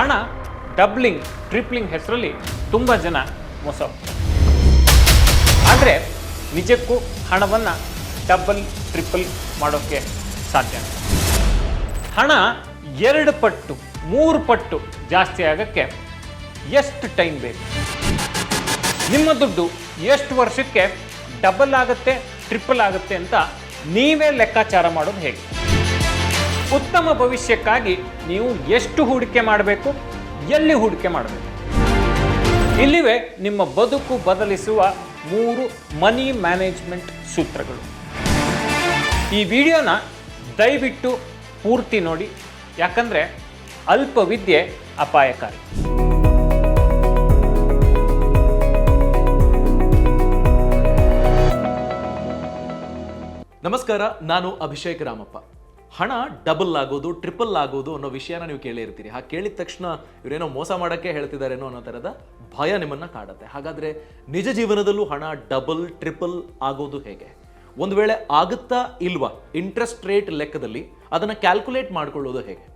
ಹಣ ಡಬ್ಲಿಂಗ್ ಟ್ರಿಪ್ಲಿಂಗ್ ಹೆಸರಲ್ಲಿ ತುಂಬ ಜನ ಮೋಸ ಆದರೆ ನಿಜಕ್ಕೂ ಹಣವನ್ನು ಡಬಲ್ ಟ್ರಿಪಲ್ ಮಾಡೋಕ್ಕೆ ಸಾಧ್ಯ ಹಣ ಎರಡು ಪಟ್ಟು, ಮೂರು ಪಟ್ಟು ಜಾಸ್ತಿ ಆಗೋಕ್ಕೆ ಎಷ್ಟು ಟೈಮ್ ಬೇಕು? ನಿಮ್ಮ ದುಡ್ಡು ಎಷ್ಟು ವರ್ಷಕ್ಕೆ ಡಬಲ್ ಆಗುತ್ತೆ ಟ್ರಿಪಲ್ ಆಗುತ್ತೆ ಅಂತ ನೀವೇ ಲೆಕ್ಕಾಚಾರ ಮಾಡೋದು ಹೇಗೆ? ಉತ್ತಮ ಭವಿಷ್ಯಕ್ಕಾಗಿ ನೀವು ಎಷ್ಟು ಹೂಡಿಕೆ ಮಾಡಬೇಕು, ಎಲ್ಲಿ ಹೂಡಿಕೆ ಮಾಡಬೇಕು? ಇಲ್ಲಿವೆ ನಿಮ್ಮ ಬದುಕು ಬದಲಿಸುವ ಮೂರು ಮನಿ ಮ್ಯಾನೇಜ್ಮೆಂಟ್ ಸೂತ್ರಗಳು. ಈ ವಿಡಿಯೋನ ದಯವಿಟ್ಟು ಪೂರ್ತಿ ನೋಡಿ, ಯಾಕಂದರೆ ಅಲ್ಪ ವಿದ್ಯೆ ಅಪಾಯಕಾರಿ. ನಮಸ್ಕಾರ, ನಾನು ಅಭಿಷೇಕ್ ರಾಮಪ್ಪ. ಹಣ ಡಬಲ್ ಆಗೋದು ಟ್ರಿಪಲ್ ಆಗೋದು ಅನ್ನೋ ವಿಷಯನ ನೀವು ಕೇಳಿರ್ತೀರಿ. ಹಾಗೆ ಕೇಳಿದ ತಕ್ಷಣ ಇವರೇನೋ ಮೋಸ ಮಾಡೋಕ್ಕೆ ಹೇಳ್ತಿದ್ದಾರೇನೋ ಅನ್ನೋ ಥರದ ಭಯ ನಿಮ್ಮನ್ನ ಕಾಡುತ್ತೆ. ಹಾಗಾದ್ರೆ ನಿಜ ಜೀವನದಲ್ಲೂ ಹಣ ಡಬಲ್ ಟ್ರಿಪಲ್ ಆಗೋದು ಹೇಗೆ? ಒಂದು ವೇಳೆ ಆಗುತ್ತಾ ಇಲ್ವಾ ಇಂಟ್ರೆಸ್ಟ್ ರೇಟ್ ಲೆಕ್ಕದಲ್ಲಿ, ಅದನ್ನು ಕ್ಯಾಲ್ಕುಲೇಟ್ ಮಾಡ್ಕೊಳ್ಳೋದು ಹೇಗೆ?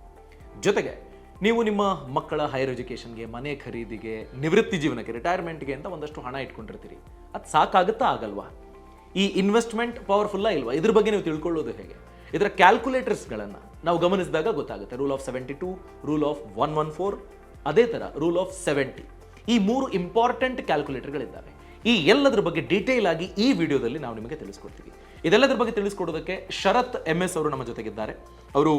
ಜೊತೆಗೆ ನೀವು ನಿಮ್ಮ ಮಕ್ಕಳ ಹೈಯರ್ ಎಜುಕೇಷನ್ಗೆ ಮನೆ ಖರೀದಿಗೆ, ನಿವೃತ್ತಿ ಜೀವನಕ್ಕೆ ರಿಟೈರ್ಮೆಂಟ್ಗೆ ಅಂತ ಒಂದಷ್ಟು ಹಣ ಇಟ್ಕೊಂಡಿರ್ತೀರಿ. ಅದು ಸಾಕಾಗುತ್ತಾ ಆಗಲ್ವಾ? ಈ ಇನ್ವೆಸ್ಟ್ಮೆಂಟ್ ಪವರ್ಫುಲ್ಲ ಇಲ್ವಾ? ಇದ್ರ ಬಗ್ಗೆ ನೀವು ತಿಳ್ಕೊಳ್ಳೋದು ಹೇಗೆ? ಇದರ ಕ್ಯಾಲ್ಕುಲೇಟರ್ಸ್ಗಳನ್ನು ನಾವು ಗಮನಿಸಿದಾಗ ಗೊತ್ತಾಗುತ್ತೆ. Rule of seventy two rule of one one four ಅದೇ ಥರ ರೂಲ್ ಆಫ್ ಸೆವೆಂಟಿ ಈ ಮೂರು ಇಂಪಾರ್ಟೆಂಟ್ ಕ್ಯಾಲ್ಕುಲೇಟರ್ಗಳಿದ್ದಾವೆ. ಈ ಎಲ್ಲದರ ಬಗ್ಗೆ ಡೀಟೇಲ್ ಆಗಿ ಈ ವಿಡಿಯೋದಲ್ಲಿ ನಾವು ನಿಮಗೆ ತಿಳಿಸ್ಕೊಡ್ತೀವಿ. ಇದೆಲ್ಲದರ ಬಗ್ಗೆ ತಿಳಿಸ್ಕೊಡೋದಕ್ಕೆ ಶರತ್ ಎಂ ಎಸ್ ಅವರು ನಮ್ಮ ಜೊತೆಗಿದ್ದಾರೆ. ಅವರು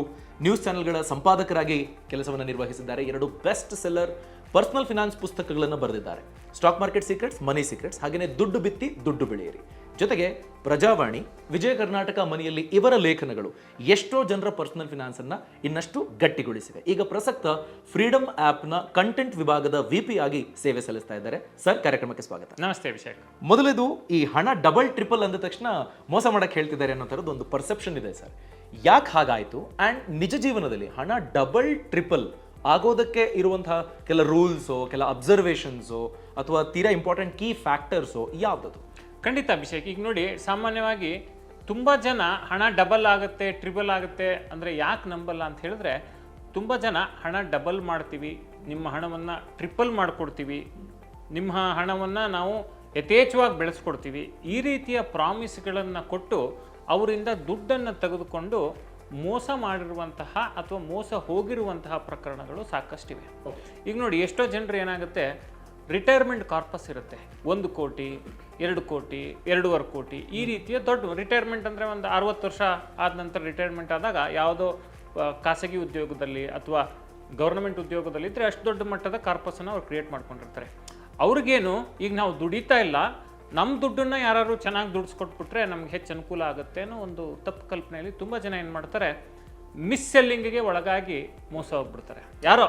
ನ್ಯೂಸ್ ಚಾನೆಲ್ಗಳ ಸಂಪಾದಕರಾಗಿ ಕೆಲಸವನ್ನು ನಿರ್ವಹಿಸಿದ್ದಾರೆ. ಎರಡು ಬೆಸ್ಟ್ ಸೆಲ್ಲರ್ ಪರ್ಸನಲ್ ಫಿನಾನ್ಸ್ ಪುಸ್ತಕಗಳನ್ನು ಬರೆದಿದ್ದಾರೆ. Stock market secrets money secrets ಹಾಗೆಯೇ ದುಡ್ಡು ಬಿತ್ತಿ ದುಡ್ಡು ಬೆಳೆಯಿರಿ. ಜೊತೆಗೆ ಪ್ರಜಾವಾಣಿ ವಿಜಯ ಕರ್ನಾಟಕ ಮನೆಯಲ್ಲಿ ಇವರ ಲೇಖನಗಳು ಎಷ್ಟೋ ಜನರ ಪರ್ಸನಲ್ ಫಿನಾನ್ಸ್ ಅನ್ನ ಇನ್ನಷ್ಟು ಗಟ್ಟಿಗೊಳಿಸಿವೆ. ಈಗ ಪ್ರಸಕ್ತ ಫ್ರೀಡಮ್ ಆಪ್ನ ಕಂಟೆಂಟ್ ವಿಭಾಗದ ವಿಪಿ ಆಗಿ ಸೇವೆ ಸಲ್ಲಿಸ್ತಾ ಇದ್ದಾರೆ. ಸರ್ ಕಾರ್ಯಕ್ರಮಕ್ಕೆ ಸ್ವಾಗತ. ನಮಸ್ತೆ ಅಭಿಷೇಕ್. ಮೊದಲೇದು ಈ ಹಣ ಡಬಲ್ ಟ್ರಿಪಲ್ ಅಂದ ತಕ್ಷಣ ಮೋಸ ಮಾಡಕ್ಕೆ ಹೇಳ್ತಿದ್ದಾರೆ ಅನ್ನೋ ಥರದ್ದು ಒಂದು ಪರ್ಸೆಪ್ಷನ್ ಇದೆ ಸರ್. ಯಾಕೆ ಹಾಗಾಯ್ತು? ಆ್ಯಂಡ್ ನಿಜ ಜೀವನದಲ್ಲಿ ಹಣ ಡಬಲ್ ಟ್ರಿಪಲ್ ಆಗೋದಕ್ಕೆ ಇರುವಂತಹ ಕೆಲ ರೂಲ್ಸೋ ಕೆಲ ಅಬ್ಸರ್ವೇಷನ್ಸೋ ಅಥವಾ ತೀರಾ ಇಂಪಾರ್ಟೆಂಟ್ ಕೀ ಫ್ಯಾಕ್ಟರ್ಸೋ ಯಾವ್ದದು? ಖಂಡಿತ ಅಭಿಷೇಕ್ ಈಗ ನೋಡಿ ಸಾಮಾನ್ಯವಾಗಿ ತುಂಬ ಜನ ಹಣ ಡಬಲ್ ಆಗುತ್ತೆ ಟ್ರಿಬಲ್ ಆಗುತ್ತೆ ಅಂದರೆ ಯಾಕೆ ನಂಬಲ್ಲ ಅಂತ ಹೇಳಿದ್ರೆ ತುಂಬ ಜನ ಹಣ ಡಬಲ್ ಮಾಡ್ತೀವಿ ನಿಮ್ಮ ಹಣವನ್ನು ಟ್ರಿಪಲ್ ಮಾಡಿಕೊಡ್ತೀವಿ ನಿಮ್ಮ ಹಣವನ್ನು ನಾವು ಯಥೇಚ್ಛವಾಗಿ ಬೆಳೆಸ್ಕೊಡ್ತೀವಿ ಈ ರೀತಿಯ ಪ್ರಾಮಿಸ್ಗಳನ್ನು ಕೊಟ್ಟು ಅವರಿಂದ ದುಡ್ಡನ್ನು ತೆಗೆದುಕೊಂಡು ಮೋಸ ಮಾಡಿರುವಂತಹ ಅಥವಾ ಮೋಸ ಹೋಗಿರುವಂತಹ ಪ್ರಕರಣಗಳು ಸಾಕಷ್ಟಿವೆ. ಈಗ ನೋಡಿ ಎಷ್ಟೋ ಜನರು ಏನಾಗುತ್ತೆ ರಿಟೈರ್ಮೆಂಟ್ ಕಾರ್ಪಸ್ ಇರುತ್ತೆ. ಒಂದು ಕೋಟಿ ಎರಡು ಕೋಟಿ ಎರಡೂವರೆ ಕೋಟಿ ಈ ರೀತಿಯ ದೊಡ್ಡ ರಿಟೈರ್ಮೆಂಟ್ ಅಂದರೆ ಒಂದು ಅರವತ್ತು ವರ್ಷ ಆದ ನಂತರ ರಿಟೈರ್ಮೆಂಟ್ ಆದಾಗ ಯಾವುದೋ ಖಾಸಗಿ ಉದ್ಯೋಗದಲ್ಲಿ ಅಥವಾ ಗೌರ್ಮೆಂಟ್ ಉದ್ಯೋಗದಲ್ಲಿ ಇದ್ದರೆ ಅಷ್ಟು ದೊಡ್ಡ ಮಟ್ಟದ ಕಾರ್ಪಸನ್ನು ಅವ್ರು ಕ್ರಿಯೇಟ್ ಮಾಡ್ಕೊಂಡಿರ್ತಾರೆ. ಅವ್ರಿಗೇನು ಈಗ ನಾವು ದುಡಿತಾ ಇಲ್ಲ ನಮ್ಮ ದುಡ್ಡನ್ನು ಯಾರು ಚೆನ್ನಾಗಿ ದುಡಿಸ್ಕೊಟ್ಬಿಟ್ರೆ ನಮ್ಗೆ ಹೆಚ್ಚು ಅನುಕೂಲ ಆಗುತ್ತೆ ಅನ್ನೋ ಒಂದು ತಪ್ಪು ಕಲ್ಪನೆಯಲ್ಲಿ ತುಂಬ ಜನ ಏನು ಮಾಡ್ತಾರೆ ಮಿಸ್ ಸೆಲ್ಲಿಂಗಿಗೆ ಒಳಗಾಗಿ ಮೋಸ ಹೋಗ್ಬಿಡ್ತಾರೆ. ಯಾರೋ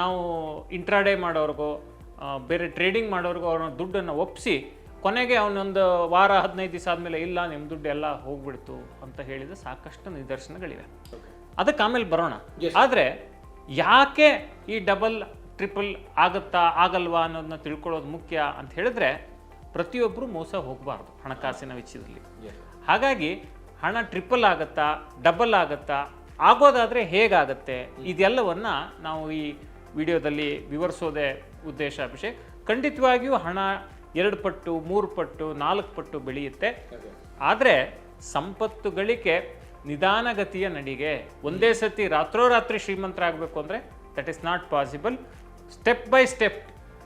ನಾವು ಇಂಟ್ರಾಡೇ ಮಾಡೋರ್ಗೋ ಬೇರೆ ಟ್ರೇಡಿಂಗ್ ಮಾಡೋರಿಗೂ ಅವನ ದುಡ್ಡನ್ನು ಒಪ್ಪಿಸಿ ಕೊನೆಗೆ ಅವನೊಂದು ವಾರ ಹದಿನೈದು ದಿವಸ ಆದಮೇಲೆ ಇಲ್ಲ ನಿಮ್ಮ ದುಡ್ಡು ಎಲ್ಲ ಹೋಗ್ಬಿಡ್ತು ಅಂತ ಹೇಳಿದ ಸಾಕಷ್ಟು ನಿದರ್ಶನಗಳಿವೆ. ಅದಕ್ಕೆ ಆಮೇಲೆ ಬರೋಣ. ಆದರೆ ಯಾಕೆ ಈ ಡಬಲ್ ಟ್ರಿಪಲ್ ಆಗುತ್ತಾ ಆಗಲ್ವಾ ಅನ್ನೋದನ್ನ ತಿಳ್ಕೊಳ್ಳೋದು ಮುಖ್ಯ ಅಂತ ಹೇಳಿದ್ರೆ ಪ್ರತಿಯೊಬ್ಬರು ಮೋಸ ಹೋಗಬಾರ್ದು ಹಣಕಾಸಿನ ವಿಚಾರದಲ್ಲಿ ಹಾಗಾಗಿ ಹಣ ಟ್ರಿಪಲ್ ಆಗುತ್ತಾ ಡಬಲ್ ಆಗುತ್ತಾ ಆಗೋದಾದರೆ ಹೇಗಾಗತ್ತೆ? ಇದೆಲ್ಲವನ್ನು ನಾವು ಈ ವಿಡಿಯೋದಲ್ಲಿ ವಿವರಿಸೋದೇ ಉದ್ದೇಶ ಅಭಿಷೇಕ್. ಖಂಡಿತವಾಗಿಯೂ ಹಣ ಎರಡು ಪಟ್ಟು ಮೂರು ಪಟ್ಟು ನಾಲ್ಕು ಪಟ್ಟು ಬೆಳೆಯುತ್ತೆ. ಆದರೆ ಸಂಪತ್ತು ಗಳಿಕೆ ನಿಧಾನಗತಿಯ ನಡಿಗೆ. ಒಂದೇ ಸತಿ ರಾತ್ರೋರಾತ್ರಿ ಶ್ರೀಮಂತರಾಗಬೇಕು ಅಂದರೆ that is not possible step by step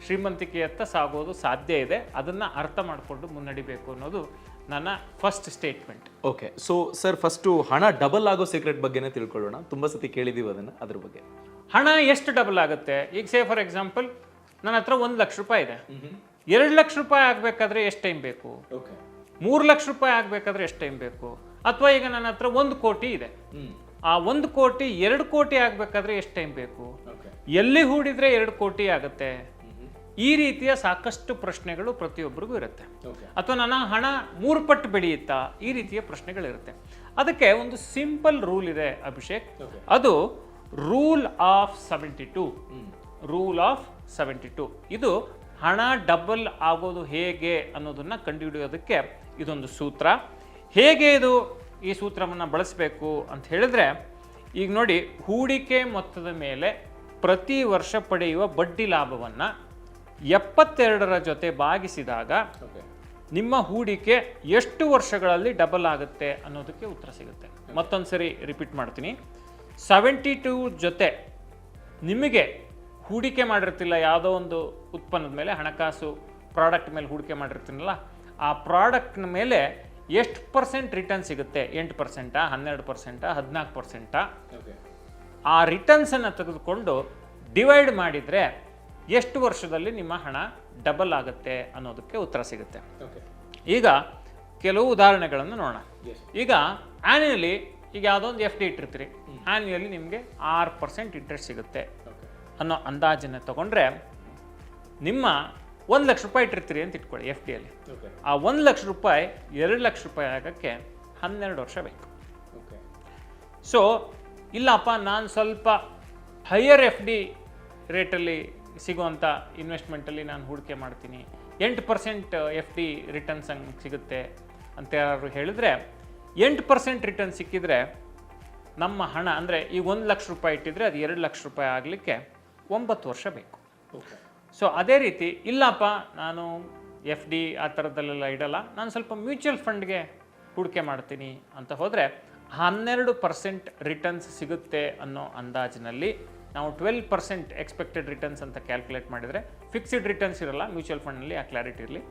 ಶ್ರೀಮಂತಿಕೆಯತ್ತ ಸಾಗೋದು ಸಾಧ್ಯ ಇದೆ. ಅದನ್ನು ಅರ್ಥ ಮಾಡಿಕೊಂಡು ಮುನ್ನಡಿಬೇಕು ಅನ್ನೋದು ನನ್ನ first statement okay so sir first ಹಣ ಡಬಲ್ ಆಗೋ ಸೀಕ್ರೆಟ್ ಬಗ್ಗೆನೇ ತಿಳ್ಕೊಳ್ಳೋಣ. ತುಂಬ ಸತಿ ಕೇಳಿದೀವಿ ಅದನ್ನು ಅದ್ರ ಬಗ್ಗೆ. ಹಣ ಎಷ್ಟು ಡಬಲ್ ಆಗುತ್ತೆ? ಈಗ ಸೇ ಫಾರ್ ಎಕ್ಸಾಂಪಲ್ ನನ್ನ ಹತ್ರ ಒಂದು ಲಕ್ಷ ರೂಪಾಯಿ ಇದೆ. ಎರಡು ಲಕ್ಷ ರೂಪಾಯಿ ಆಗಬೇಕಾದ್ರೆ ಎಷ್ಟು ಟೈಮ್ ಬೇಕು? ಮೂರು ಲಕ್ಷ ರೂಪಾಯಿ ಆಗಬೇಕಾದ್ರೆ ಎಷ್ಟು ಟೈಮ್ ಬೇಕು? ಅಥವಾ ಈಗ ನನ್ನ ಹತ್ರ ಒಂದು ಕೋಟಿ ಇದೆ. ಆ ಒಂದು ಕೋಟಿ ಎರಡು ಕೋಟಿ ಆಗಬೇಕಾದ್ರೆ ಎಷ್ಟು ಟೈಮ್ ಬೇಕು? ಎಲ್ಲಿ ಹೂಡಿದ್ರೆ ಎರಡು ಕೋಟಿ ಆಗುತ್ತೆ? ಈ ರೀತಿಯ ಸಾಕಷ್ಟು ಪ್ರಶ್ನೆಗಳು ಪ್ರತಿಯೊಬ್ಬರಿಗೂ ಇರುತ್ತೆ. ಅಥವಾ ನನ್ನ ಹಣ ಮೂರು ಪಟ್ಟು ಬೆಳೆಯುತ್ತಾ? ಈ ರೀತಿಯ ಪ್ರಶ್ನೆಗಳಿರುತ್ತೆ. ಅದಕ್ಕೆ ಒಂದು ಸಿಂಪಲ್ ರೂಲ್ ಇದೆ ಅಭಿಷೇಕ್. ಅದು rule of seventy two. Rule of seventy two. ಇದು ಹಣ ಡಬಲ್ ಆಗೋದು ಹೇಗೆ ಅನ್ನೋದನ್ನು ಕಂಡುಹಿಡಿಯೋದಕ್ಕೆ ಇದೊಂದು ಸೂತ್ರ. ಹೇಗೆ ಇದು ಈ ಸೂತ್ರವನ್ನು ಬಳಸಬೇಕು ಅಂತ ಹೇಳಿದ್ರೆ ಈಗ ನೋಡಿ ಹೂಡಿಕೆ ಮೊತ್ತದ ಮೇಲೆ ಪ್ರತಿ ವರ್ಷ ಪಡೆಯುವ ಬಡ್ಡಿ ಲಾಭವನ್ನು ಎಪ್ಪತ್ತೆರಡರ ಜೊತೆ ಭಾಗಿಸಿದಾಗ ನಿಮ್ಮ ಹೂಡಿಕೆ ಎಷ್ಟು ವರ್ಷಗಳಲ್ಲಿ ಡಬಲ್ ಆಗುತ್ತೆ ಅನ್ನೋದಕ್ಕೆ ಉತ್ತರ ಸಿಗುತ್ತೆ. ಮತ್ತೊಂದು ಸರಿ ರಿಪೀಟ್ ಮಾಡ್ತೀನಿ. ಸೆವೆಂಟಿ ಟೂ ಜೊತೆ ನಿಮಗೆ ಹೂಡಿಕೆ ಮಾಡಿರ್ತಿಲ್ಲ ಯಾವುದೋ ಒಂದು ಉತ್ಪನ್ನದ ಮೇಲೆ ಹಣಕಾಸು ಪ್ರಾಡಕ್ಟ್ ಮೇಲೆ ಹೂಡಿಕೆ ಮಾಡಿರ್ತೀನಲ್ಲ ಆ ಪ್ರಾಡಕ್ಟ್ನ ಮೇಲೆ ಎಷ್ಟು ಪರ್ಸೆಂಟ್ ರಿಟರ್ನ್ ಸಿಗುತ್ತೆ? ಎಂಟು ಪರ್ಸೆಂಟಾ ಹನ್ನೆರಡು ಪರ್ಸೆಂಟಾ ಹದಿನಾಲ್ಕು ಪರ್ಸೆಂಟಾ ಆ ರಿಟರ್ನ್ಸನ್ನು ತೆಗೆದುಕೊಂಡು ಡಿವೈಡ್ ಮಾಡಿದರೆ ಎಷ್ಟು ವರ್ಷದಲ್ಲಿ ನಿಮ್ಮ ಹಣ ಡಬಲ್ ಆಗುತ್ತೆ ಅನ್ನೋದಕ್ಕೆ ಉತ್ತರ ಸಿಗುತ್ತೆ. ಈಗ ಕೆಲವು ಉದಾಹರಣೆಗಳನ್ನು ನೋಡೋಣ. ಈಗ ಆ್ಯನ್ಯಲಿ ಈಗ ಯಾವುದೋ ಒಂದು ಎಫ್ ಡಿ ಇಟ್ಟಿರ್ತೀರಿ. ಆ್ಯನ್ಯಲಿ ನಿಮಗೆ ಆರು ಪರ್ಸೆಂಟ್ ಇಂಟ್ರೆಸ್ಟ್ ಸಿಗುತ್ತೆ. ಅನ್ನೋ ಅಂದಾಜನ್ನು ತಗೊಂಡ್ರೆ ನಿಮ್ಮ ಒಂದು ಲಕ್ಷ ರೂಪಾಯಿ ಇಟ್ಟಿರ್ತೀರಿ ಅಂತ ಇಟ್ಕೊಳ್ಳಿ ಎಫ್ ಡಿಯಲ್ಲಿ ಆ ಒಂದು ಲಕ್ಷ ರೂಪಾಯಿ ಎರಡು ಲಕ್ಷ ರೂಪಾಯಿ ಆಗೋಕ್ಕೆ ಹನ್ನೆರಡು ವರ್ಷ ಬೇಕು. ಸೊ ಇಲ್ಲಪ್ಪ ನಾನು ಸ್ವಲ್ಪ ಹೈಯರ್ ಎಫ್ ಡಿ ರೇಟಲ್ಲಿ ಸಿಗುವಂಥ ಇನ್ವೆಸ್ಟ್ಮೆಂಟಲ್ಲಿ ನಾನು ಹೂಡಿಕೆ ಮಾಡ್ತೀನಿ. ಎಂಟು ಪರ್ಸೆಂಟ್ ಎಫ್ ಡಿ ರಿಟರ್ನ್ಸ್ ಹಂಗೆ ಸಿಗುತ್ತೆ ಅಂತ ಯಾರು ಹೇಳಿದ್ರೆ ಎಂಟು ಪರ್ಸೆಂಟ್ ರಿಟರ್ನ್ ಸಿಕ್ಕಿದ್ರೆ ನಮ್ಮ ಹಣ ಅಂದರೆ ಈಗ ಒಂದು ಲಕ್ಷ ರೂಪಾಯಿ ಇಟ್ಟಿದ್ರೆ ಅದು ಎರಡು ಲಕ್ಷ ರೂಪಾಯಿ ಆಗಲಿಕ್ಕೆ ಒಂಬತ್ತು ವರ್ಷ ಬೇಕು. ಸೊ ಅದೇ ರೀತಿ ಇಲ್ಲಪ್ಪ ನಾನು ಎಫ್ ಡಿ ಆ ಥರದಲ್ಲೆಲ್ಲ ಇಡಲ್ಲ. ನಾನು ಸ್ವಲ್ಪ ಮ್ಯೂಚುವಲ್ ಫಂಡ್ಗೆ ಹೂಡಿಕೆ ಮಾಡ್ತೀನಿ ಅಂತ ಹೋದರೆ ಹನ್ನೆರಡು ಪರ್ಸೆಂಟ್ ರಿಟರ್ನ್ಸ್ ಸಿಗುತ್ತೆ ಅನ್ನೋ ಅಂದಾಜಿನಲ್ಲಿ ನಾವು ಟ್ವೆಲ್ ಪರ್ಸೆಂಟ್ ಎಕ್ಸ್ಪೆಕ್ಟೆಡ್ ರಿಟರ್ನ್ಸ್ ಅಂತ ಕ್ಯಾಲ್ಕುಲೇಟ್ ಮಾಡಿದರೆ ಫಿಕ್ಸ್ಡ್ ರಿಟರ್ನ್ಸ್ ಇರಲ್ಲ ಮ್ಯೂಚುವಲ್ ಫಂಡ್ನಲ್ಲಿ ಆ ಕ್ಲಾರಿಟಿ ಇರಲಿ.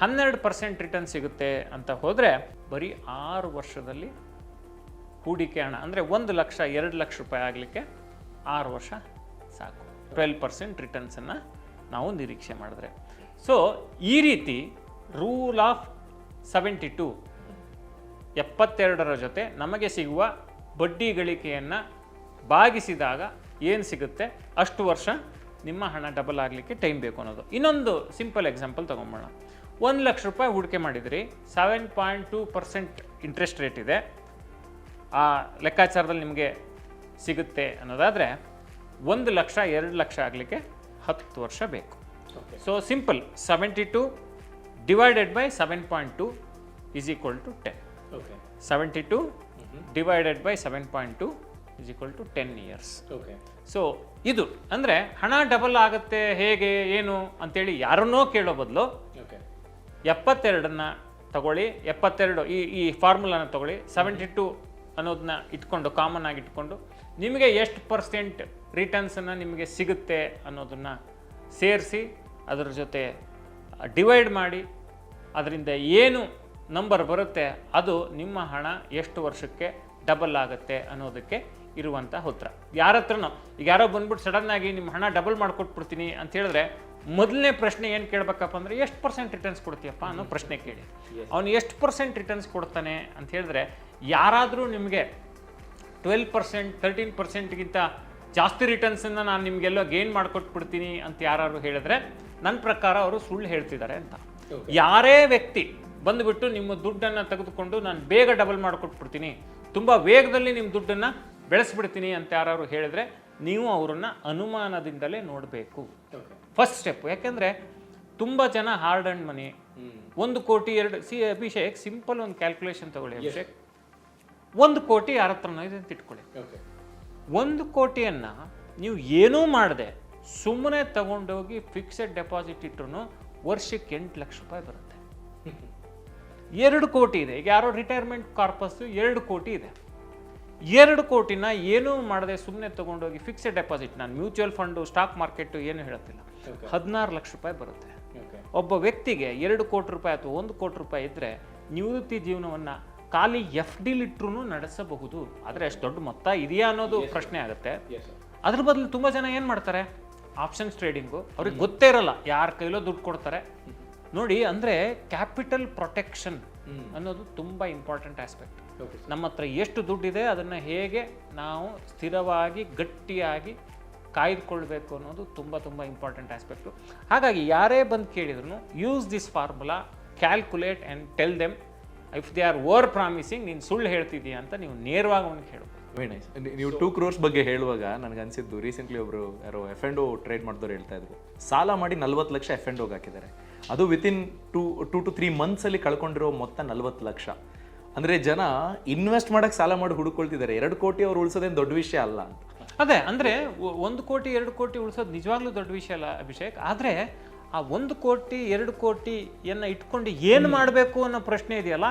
ಹನ್ನೆರಡು ಪರ್ಸೆಂಟ್ ರಿಟರ್ನ್ ಸಿಗುತ್ತೆ ಅಂತ ಹೋದರೆ ಬರೀ ಆರು ವರ್ಷದಲ್ಲಿ ಹೂಡಿಕೆ ಹಣ ಅಂದರೆ ಒಂದು ಲಕ್ಷ ಎರಡು ಲಕ್ಷ ರೂಪಾಯಿ ಆಗಲಿಕ್ಕೆ ಆರು ವರ್ಷ ಸಾಕು. ಟ್ವೆಲ್ ಪರ್ಸೆಂಟ್ ರಿಟರ್ನ್ಸನ್ನು ನಾವು ನಿರೀಕ್ಷೆ ಮಾಡಿದ್ರೆ. ಸೊ ಈ ರೀತಿ ರೂಲ್ ಆಫ್ ಸೆವೆಂಟಿ ಟು ಎಪ್ಪತ್ತೆರಡರ ಜೊತೆ ನಮಗೆ ಸಿಗುವ ಬಡ್ಡಿ ಗಳಿಕೆಯನ್ನು ಭಾಗಿಸಿದಾಗ ಏನು ಸಿಗುತ್ತೆ? ಅಷ್ಟು ವರ್ಷ ನಿಮ್ಮ ಹಣ ಡಬಲ್ ಆಗಲಿಕ್ಕೆ ಟೈಮ್ ಬೇಕು ಅನ್ನೋದು. ಇನ್ನೊಂದು ಸಿಂಪಲ್ ಎಕ್ಸಾಂಪಲ್ ತೊಗೊಂಬೋಣ ಒಂದು ಲಕ್ಷ ರೂಪಾಯಿ ಹೂಡಿಕೆ ಮಾಡಿದ್ರಿ seven point two percent interest rate ಇದೆ. ಆ ಲೆಕ್ಕಾಚಾರದಲ್ಲಿ ನಿಮಗೆ ಸಿಗುತ್ತೆ ಅನ್ನೋದಾದರೆ ಒಂದು ಲಕ್ಷ ಎರಡು ಲಕ್ಷ ಆಗಲಿಕ್ಕೆ ಹತ್ತು ವರ್ಷ ಬೇಕು. So simple seventy two divided by seven point two is equal to ten seventy two divided by seven point two is equal to ten years so ಇದು ಅಂದರೆ ಹಣ ಡಬಲ್ ಆಗುತ್ತೆ ಹೇಗೆ ಏನು ಅಂತೇಳಿ ಯಾರನ್ನೋ ಕೇಳೋ ಬದಲು ಎಪ್ಪತ್ತೆರಡನ್ನು ತಗೊಳ್ಳಿ ಎಪ್ಪತ್ತೆರಡು ಈ ಈ ಫಾರ್ಮುಲಾನ ತಗೊಳ್ಳಿ ಸೆವೆಂಟಿ ಟು ಅನ್ನೋದನ್ನ ಇಟ್ಕೊಂಡು ಕಾಮನ್ ಆಗಿ ಇಟ್ಕೊಂಡು ನಿಮಗೆ ಎಷ್ಟು ಪರ್ಸೆಂಟ್ ರಿಟರ್ನ್ಸನ್ನು ನಿಮಗೆ ಸಿಗುತ್ತೆ ಅನ್ನೋದನ್ನು ಸೇರಿಸಿ ಅದರ ಜೊತೆ ಡಿವೈಡ್ ಮಾಡಿ ಅದರಿಂದ ಏನು ನಂಬರ್ ಬರುತ್ತೆ ಅದು ನಿಮ್ಮ ಹಣ ಎಷ್ಟು ವರ್ಷಕ್ಕೆ ಡಬಲ್ ಆಗುತ್ತೆ ಅನ್ನೋದಕ್ಕೆ ಇರುವಂಥ ಉತ್ತರ. ಯಾರ ಹತ್ರನೋ ಈಗ ಯಾರೋ ಬಂದ್ಬಿಟ್ಟು ಸಡನ್ನಾಗಿ ನಿಮ್ಮ ಹಣ ಡಬಲ್ ಮಾಡಿಕೊಟ್ಬಿಡ್ತೀನಿ ಅಂತ ಹೇಳಿದ್ರೆ ಮೊದಲನೇ ಪ್ರಶ್ನೆ ಏನು ಕೇಳಬೇಕಪ್ಪ ಅಂದರೆ ಎಷ್ಟು ಪರ್ಸೆಂಟ್ ರಿಟರ್ನ್ಸ್ ಕೊಡ್ತೀಯಪ್ಪ? ಅನ್ನೋ ಪ್ರಶ್ನೆ ಕೇಳಿ. ಅವನು ಎಷ್ಟು ಪರ್ಸೆಂಟ್ ರಿಟರ್ನ್ಸ್ ಕೊಡ್ತಾನೆ ಅಂತ ಹೇಳಿದ್ರೆ ಯಾರಾದರೂ ನಿಮಗೆ ಟ್ವೆಲ್ ಪರ್ಸೆಂಟ್ ತರ್ಟೀನ್ ಪರ್ಸೆಂಟ್ಗಿಂತ ಜಾಸ್ತಿ ರಿಟರ್ನ್ಸನ್ನು ನಾನು ನಿಮಗೆಲ್ಲೋ ಗೇನ್ ಮಾಡಿಕೊಟ್ಬಿಡ್ತೀನಿ ಅಂತ ಯಾರು ಹೇಳಿದ್ರೆ ನನ್ನ ಪ್ರಕಾರ ಅವರು ಸುಳ್ಳು ಹೇಳ್ತಿದ್ದಾರೆ ಅಂತ. ಯಾರೇ ವ್ಯಕ್ತಿ ಬಂದುಬಿಟ್ಟು ನಿಮ್ಮ ದುಡ್ಡನ್ನು ತೆಗೆದುಕೊಂಡು ನಾನು ಬೇಗ ಡಬಲ್ ಮಾಡಿಕೊಟ್ಬಿಡ್ತೀನಿ ತುಂಬ ವೇಗದಲ್ಲಿ ನಿಮ್ಮ ದುಡ್ಡನ್ನು ಬೆಳೆಸ್ಬಿಡ್ತೀನಿ ಅಂತ ಯಾರು ಹೇಳಿದ್ರೆ ನೀವು ಅವರನ್ನು ಅನುಮಾನದಿಂದಲೇ ನೋಡಬೇಕು. ಫಸ್ಟ್ ಸ್ಟೆಪ್ ಯಾಕೆಂದರೆ ತುಂಬ ಜನ ಹಾರ್ಡ್ ಅಂಡ್ ಮನಿ ಒಂದು ಕೋಟಿ ಎರಡು ಸಿ ಅಭಿಷೇಕ್ ಸಿಂಪಲ್ ಒಂದು ಕ್ಯಾಲ್ಕುಲೇಷನ್ ತಗೊಳ್ಳಿ ಅಭಿಷೇಕ್. ಒಂದು ಕೋಟಿ ಯಾರ ಹತ್ರನೋ ಇದೆ ಅಂತ ಇಟ್ಕೊಳ್ಳಿ. ಒಂದು ಕೋಟಿಯನ್ನು ನೀವು ಏನೂ ಮಾಡದೆ ಸುಮ್ಮನೆ ತಗೊಂಡೋಗಿ ಫಿಕ್ಸೆಡ್ ಡೆಪಾಸಿಟ್ ಇಟ್ಟರು ವರ್ಷಕ್ಕೆ ಎಂಟು ಲಕ್ಷ ರೂಪಾಯಿ ಬರುತ್ತೆ. ಎರಡು ಕೋಟಿ ಇದೆ. ಈಗ ಯಾರೋ ರಿಟೈರ್ಮೆಂಟ್ ಕಾರ್ಪಸ್ ಎರಡು ಕೋಟಿ ಇದೆ. ಎರಡು ಕೋಟಿನ ಏನೂ ಮಾಡದೆ ಸುಮ್ಮನೆ ತಗೊಂಡೋಗಿ ಫಿಕ್ಸೆಡ್ ಡೆಪಾಸಿಟ್ ನಾನು ಮ್ಯೂಚುವಲ್ ಫಂಡು ಸ್ಟಾಕ್ ಮಾರ್ಕೆಟು ಏನು ಹೇಳುತ್ತಿಲ್ಲ. ಹದಿನಾರು ಲಕ್ಷ ರೂಪಾಯಿ ಬರುತ್ತೆ. ಒಬ್ಬ ವ್ಯಕ್ತಿಗೆ ಎರಡು ಕೋಟಿ ರೂಪಾಯಿ ಅಥವಾ ಒಂದು ಕೋಟಿ ರೂಪಾಯಿ ಇದ್ದರೆ ನಿವೃತ್ತಿ ಜೀವನವನ್ನು ಖಾಲಿ ಎಫ್ ಡಿಲಿಟ್ರೂ ನಡೆಸಬಹುದು. ಆದರೆ ಅಷ್ಟು ದೊಡ್ಡ ಮೊತ್ತ ಇದೆಯಾ ಅನ್ನೋದು ಪ್ರಶ್ನೆ ಆಗುತ್ತೆ. ಅದ್ರ ಬದಲು ತುಂಬ ಜನ ಏನು ಮಾಡ್ತಾರೆ? Options trading. ಅವ್ರಿಗೆ ಗೊತ್ತೇ ಇರಲ್ಲ ಯಾರ ಕೈಲೋ ದುಡ್ಡು ಕೊಡ್ತಾರೆ. ನೋಡಿ ಅಂದರೆ ಕ್ಯಾಪಿಟಲ್ ಪ್ರೊಟೆಕ್ಷನ್ ಅನ್ನೋದು ತುಂಬ ಇಂಪಾರ್ಟೆಂಟ್ ಆಸ್ಪೆಕ್ಟ್. ನಮ್ಮ ಹತ್ರ ಎಷ್ಟು ದುಡ್ಡಿದೆ ಅದನ್ನು ಹೇಗೆ ನಾವು ಸ್ಥಿರವಾಗಿ ಗಟ್ಟಿಯಾಗಿ ಕಾಯ್ದುಕೊಳ್ಬೇಕು ಅನ್ನೋದು ತುಂಬ ತುಂಬ ಇಂಪಾರ್ಟೆಂಟ್ ಆಸ್ಪೆಕ್ಟು. ಹಾಗಾಗಿ ಯಾರೇ ಬಂದು ಕೇಳಿದ್ರು use this formula calculate and tell them if they are over promising ನೀನು ಸುಳ್ಳು ಹೇಳ್ತಿದ್ದೀಯ ಅಂತ ನೀವು ನೇರವಾಗಿ ಅವನಿಗೆ ಹೇಳಬೇಕು ವೆರಿ ನೈಸ್ ನೀವು ಟೂ ಕ್ರೋರ್ಸ್ ಬಗ್ಗೆ ಹೇಳುವಾಗ ನನಗೆ ಅನಿಸಿದ್ದು ರೀಸೆಂಟ್ಲಿ ಒಬ್ರು ಯಾರೋ ಎಫ್ ಎಂಡ್ ಟ್ರೇಡ್ ಮಾಡಿದವ್ರು ಹೇಳ್ತಾ ಇದ್ರು. ಸಾಲ ಮಾಡಿ ನಲ್ವತ್ತು ಲಕ್ಷ ಎಫ್ ಎಂಡ್ ಹಾಕಿದ್ದಾರೆ. ಅದು within two two to three ಮಂತ್ಸಲ್ಲಿ ಕಳ್ಕೊಂಡಿರೋ ಮೊತ್ತ ನಲ್ವತ್ತು ಲಕ್ಷ. ಅಂದರೆ ಜನ ಇನ್ವೆಸ್ಟ್ ಮಾಡೋಕ್ಕೆ ಸಾಲ ಮಾಡಿ ಹುಡುಕೊಳ್ತಿದ್ದಾರೆ. ಎರಡು ಕೋಟಿ ಅವ್ರು ಉಳಿಸೋದೇನು ದೊಡ್ಡ ವಿಷಯ ಅಲ್ಲ ಅಂತ. ಅದೇ ಅಂದ್ರೆ ಒಂದು ಕೋಟಿ ಎರಡು ಕೋಟಿ ಉಳಿಸೋದು ನಿಜವಾಗ್ಲೂ ದೊಡ್ಡ ವಿಷಯ ಅಲ್ಲ ಅಭಿಷೇಕ್. ಆದ್ರೆ ಆ ಒಂದು ಕೋಟಿ ಎರಡು ಕೋಟಿಯನ್ನು ಇಟ್ಕೊಂಡು ಏನು ಮಾಡಬೇಕು ಅನ್ನೋ ಪ್ರಶ್ನೆ ಇದೆಯಲ್ಲ?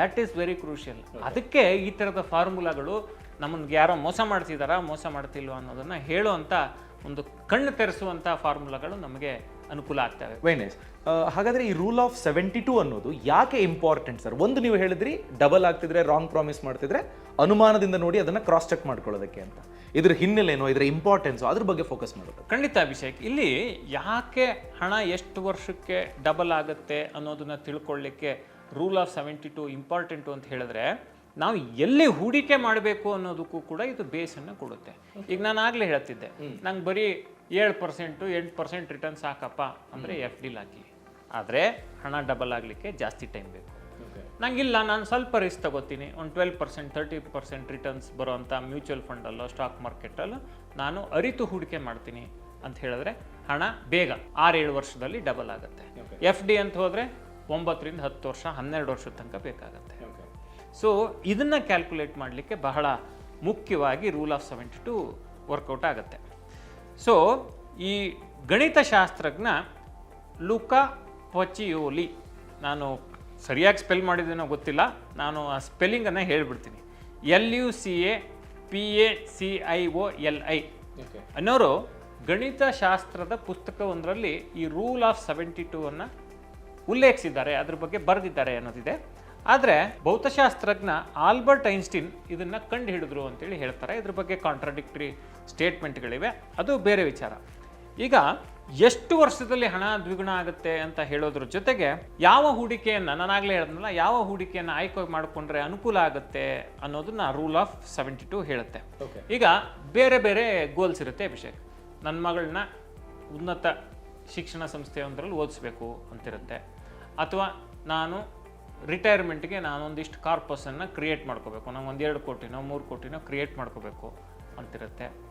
ದಟ್ ಈಸ್ ವೆರಿ ಕ್ರೂಷಿಯಲ್ ಅದಕ್ಕೆ ಈ ಥರದ ಫಾರ್ಮುಲಾಗಳು ನಮ್ಮನ್ಗೆ ಯಾರೋ ಮೋಸ ಮಾಡ್ತಿದಾರಾ ಮೋಸ ಮಾಡ್ತಿಲ್ವಾ ಅನ್ನೋದನ್ನು ಹೇಳುವಂಥ ಒಂದು ಕಣ್ಣು ತೆರೆಸುವಂಥ ಫಾರ್ಮುಲಾಗಳು ನಮಗೆ ಅನುಕೂಲ ಆಗ್ತವೆ. ಹಾಗಾದರೆ ಹಾಗಾದ್ರೆ ಈ ರೂಲ್ ಆಫ್ ಸೆವೆಂಟಿ ಟೂ ಅನ್ನೋದು ಯಾಕೆ ಇಂಪಾರ್ಟೆಂಟ್ ಸರ್ ಒಂದು ನೀವು ಹೇಳಿದ್ರಿ ಡಬಲ್ ಆಗ್ತಿದ್ರೆ ರಾಂಗ್ ಪ್ರಾಮಿಸ್ ಮಾಡ್ತಿದ್ರೆ ಅನುಮಾನದಿಂದ ನೋಡಿ ಅದನ್ನು ಕ್ರಾಸ್ ಚೆಕ್ ಮಾಡ್ಕೊಳ್ಳೋದಕ್ಕೆ ಅಂತ. ಇದ್ರ ಹಿನ್ನೆಲೆನೋ ಇದ್ರ ಇಂಪಾರ್ಟೆನ್ಸು ಅದ್ರ ಬಗ್ಗೆ ಫೋಕಸ್ ಮಾಡೋದು ಖಂಡಿತ ಅಭಿಷೇಕ್ ಇಲ್ಲಿ ಯಾಕೆ ಹಣ ಎಷ್ಟು ವರ್ಷಕ್ಕೆ ಡಬಲ್ ಆಗುತ್ತೆ ಅನ್ನೋದನ್ನ ತಿಳ್ಕೊಳ್ಳಿಕ್ಕೆ rule of seventy two important ಅಂತ ಹೇಳಿದ್ರೆ ನಾವು ಎಲ್ಲಿ ಹೂಡಿಕೆ ಮಾಡಬೇಕು ಅನ್ನೋದಕ್ಕೂ ಕೂಡ ಇದು ಬೇಸನ್ನು ಕೊಡುತ್ತೆ. ಈಗ ನಾನು ಆಗಲೇ ಹೇಳ್ತಿದ್ದೆ ನಂಗೆ ಬರೀ ಏಳು ಪರ್ಸೆಂಟು ಎಂಟು ಪರ್ಸೆಂಟ್ ರಿಟರ್ನ್ ಸಾಕಪ್ಪ ಅಂದರೆ ಎಫ್ ಡಿಲ್ ಹಾಕಿ. ಆದರೆ ಹಣ ಡಬಲ್ ಆಗಲಿಕ್ಕೆ ಜಾಸ್ತಿ ಟೈಮ್ ಬೇಕು. ನಂಗಿಲ್ಲ ನಾನು ಸ್ವಲ್ಪ ರಿಸ್ಕ್ ತಗೋತೀನಿ. ಒಂದು twelve percent thirty percent returns ಬರೋವಂಥ mutual ಫಂಡಲ್ಲೋ ಸ್ಟಾಕ್ ಮಾರ್ಕೆಟಲ್ಲೋ ನಾನು ಅರಿತು ಹೂಡಿಕೆ ಮಾಡ್ತೀನಿ ಅಂತ ಹೇಳಿದ್ರೆ ಹಣ ಬೇಗ ಆರೇಳು ವರ್ಷದಲ್ಲಿ ಡಬಲ್ ಆಗುತ್ತೆ. ಎಫ್ ಡಿ ಅಂತ ಹೋದರೆ ಒಂಬತ್ತರಿಂದ ಹತ್ತು ವರ್ಷ ಹನ್ನೆರಡು ವರ್ಷದ ತನಕ ಬೇಕಾಗತ್ತೆ. ಸೊ ಇದನ್ನು ಕ್ಯಾಲ್ಕುಲೇಟ್ ಮಾಡಲಿಕ್ಕೆ ಬಹಳ ಮುಖ್ಯವಾಗಿ rule of seventy two work out ಆಗುತ್ತೆ. ಸೊ ಈ ಗಣಿತಶಾಸ್ತ್ರಜ್ಞ ಲುಕಾ ಪಚಿಯೋಲಿ ನಾನು ಸರಿಯಾಗಿ ಸ್ಪೆಲ್ ಮಾಡಿದ್ದೇನೋ ಗೊತ್ತಿಲ್ಲ ನಾನು ಆ ಸ್ಪೆಲ್ಲಿಂಗನ್ನು ಹೇಳ್ಬಿಡ್ತೀನಿ. L U C A P A C I O L I. ಅನ್ನೋರು ಗಣಿತಶಾಸ್ತ್ರದ ಪುಸ್ತಕವೊಂದರಲ್ಲಿ ಈ ರೂಲ್ ಆಫ್ ಸೆವೆಂಟಿ ಟೂ ಅನ್ನು ಉಲ್ಲೇಖಿಸಿದ್ದಾರೆ ಅದ್ರ ಬಗ್ಗೆ ಬರೆದಿದ್ದಾರೆ ಅನ್ನೋದಿದೆ. ಆದರೆ ಭೌತಶಾಸ್ತ್ರಜ್ಞ ಆಲ್ಬರ್ಟ್ ಐನ್ಸ್ಟೀನ್ ಇದನ್ನು ಕಂಡು ಹಿಡಿದ್ರು ಅಂತೇಳಿ ಹೇಳ್ತಾರೆ. ಇದ್ರ ಬಗ್ಗೆ ಕಾಂಟ್ರಾಡಿಕ್ಟರಿ ಸ್ಟೇಟ್ಮೆಂಟ್ಗಳಿವೆ ಅದು ಬೇರೆ ವಿಚಾರ. ಈಗ ಎಷ್ಟು ವರ್ಷದಲ್ಲಿ ಹಣ ದ್ವಿಗುಣ ಆಗುತ್ತೆ ಅಂತ ಹೇಳೋದ್ರ ಜೊತೆಗೆ ಯಾವ ಹೂಡಿಕೆಯನ್ನು ನಾನಾಗಲೇ ಹೇಳಿದ್ನಲ್ಲ ಯಾವ ಹೂಡಿಕೆಯನ್ನು ಆಯ್ಕೆ ಮಾಡಿಕೊಂಡ್ರೆ ಅನುಕೂಲ ಆಗುತ್ತೆ ಅನ್ನೋದನ್ನ ರೂಲ್ ಆಫ್ ಸೆವೆಂಟಿ ಟು ಹೇಳುತ್ತೆ ಈಗ ಬೇರೆ ಬೇರೆ ಗೋಲ್ಸ್ ಇರುತ್ತೆ ಅಭಿಷೇಕ್. ನನ್ನ ಮಗಳನ್ನ ಉನ್ನತ ಶಿಕ್ಷಣ ಸಂಸ್ಥೆಯೊಂದರಲ್ಲಿ ಓದಿಸ್ಬೇಕು ಅಂತಿರುತ್ತೆ. ಅಥವಾ ನಾನು ರಿಟೈರ್ಮೆಂಟ್ಗೆ ನಾನೊಂದಿಷ್ಟು ಕಾರ್ಪಸನ್ನು ಕ್ರಿಯೇಟ್ ಮಾಡ್ಕೋಬೇಕು. ನಂಗೆ ಒಂದು ಎರಡು ಕೋಟಿನೋ ಮೂರು ಕೋಟಿನೋ ಕ್ರಿಯೇಟ್ ಮಾಡ್ಕೋಬೇಕು ಅಂತಿರುತ್ತೆ.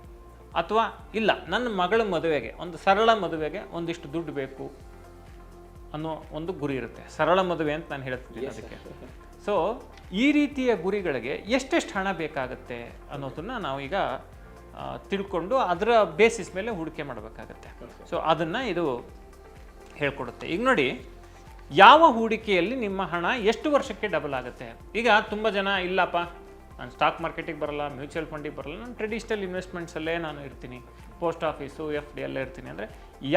ಅಥವಾ ಇಲ್ಲ ನನ್ನ ಮಗಳ ಮದುವೆಗೆ ಒಂದು ಸರಳ ಮದುವೆಗೆ ಒಂದಿಷ್ಟು ದುಡ್ಡು ಬೇಕು ಅನ್ನೋ ಒಂದು ಗುರಿ ಇರುತ್ತೆ. ಸರಳ ಮದುವೆ ಅಂತ ನಾನು ಹೇಳ್ತೀನಿ ಅದಕ್ಕೆ. ಸೊ ಈ ರೀತಿಯ ಗುರಿಗಳಿಗೆ ಎಷ್ಟೆಷ್ಟು ಹಣ ಬೇಕಾಗುತ್ತೆ ಅನ್ನೋದನ್ನು ನಾವೀಗ ತಿಳ್ಕೊಂಡು ಅದರ ಬೇಸಿಸ್ ಮೇಲೆ ಹೂಡಿಕೆ ಮಾಡಬೇಕಾಗತ್ತೆ. ಸೊ ಅದನ್ನು ಇದು ಹೇಳ್ಕೊಡುತ್ತೆ. ಈಗ ನೋಡಿ ಯಾವ ಹೂಡಿಕೆಯಲ್ಲಿ ನಿಮ್ಮ ಹಣ ಎಷ್ಟು ವರ್ಷಕ್ಕೆ ಡಬಲ್ ಆಗುತ್ತೆ? ಈಗ ತುಂಬ ಜನ ಇಲ್ಲಪ್ಪ ನಾನು ಸ್ಟಾಕ್ ಮಾರ್ಕೆಟಿಗೆ ಬರಲ್ಲ ಮ್ಯೂಚುವಲ್ ಫಂಡಿಗೆ ಬರಲ್ಲ ನಾನು ಟ್ರೆಡಿಷನಲ್ ಇನ್ವೆಸ್ಟ್ಮೆಂಟ್ಸಲ್ಲೇ ನಾನು ಇರ್ತೀನಿ. ಪೋಸ್ಟ್ ಆಫೀಸು ಎಫ್ ಡಿ ಎಲ್ಲ ಇರ್ತೀನಿ. ಅಂದರೆ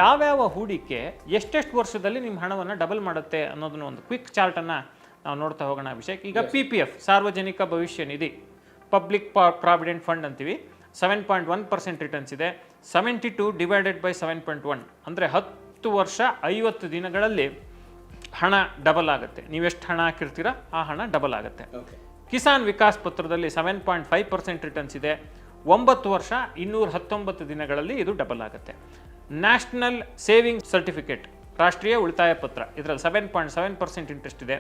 ಯಾವ್ಯಾವ ಹೂಡಿಕೆ ಎಷ್ಟೆಷ್ಟು ವರ್ಷದಲ್ಲಿ ನಿಮ್ಮ ಹಣವನ್ನು ಡಬಲ್ ಮಾಡುತ್ತೆ ಅನ್ನೋದನ್ನ ಒಂದು ಕ್ವಿಕ್ ಚಾರ್ಟನ್ನು ನಾವು ನೋಡ್ತಾ ಹೋಗೋಣ ಅಭಿಷೇಕ್ ಈಗ ಪಿ ಪಿ ಎಫ್ ಸಾರ್ವಜನಿಕ ಭವಿಷ್ಯ ನಿಧಿ. ಪಬ್ಲಿಕ್ ಪ್ರಾವಿಡೆಂಟ್ ಫಂಡ್ ಅಂತೀವಿ. Seven point one percent returns ಇದೆ. Seventy two divided by seven point one ಅಂದರೆ ಹತ್ತು ವರ್ಷ ಐವತ್ತು ದಿನಗಳಲ್ಲಿ ಹಣ ಡಬಲ್ ಆಗುತ್ತೆ. ನೀವೆಷ್ಟು ಹಣ ಹಾಕಿರ್ತೀರಾ ಆ ಹಣ ಡಬಲ್ ಆಗುತ್ತೆ. ಕಿಸಾನ್ ವಿಕಾಸ್ ಪತ್ರದಲ್ಲಿ seven point five percent returns ಇದೆ. ಒಂಬತ್ತು ವರ್ಷ ಇನ್ನೂರ ಹತ್ತೊಂಬತ್ತು ದಿನಗಳಲ್ಲಿ ಇದು ಡಬಲ್ ಆಗುತ್ತೆ. ನ್ಯಾಷನಲ್ ಸೇವಿಂಗ್ ಸರ್ಟಿಫಿಕೇಟ್ ರಾಷ್ಟ್ರೀಯ ಉಳಿತಾಯ ಪತ್ರ ಇದರಲ್ಲಿ seven point seven percent interest ಇದೆ.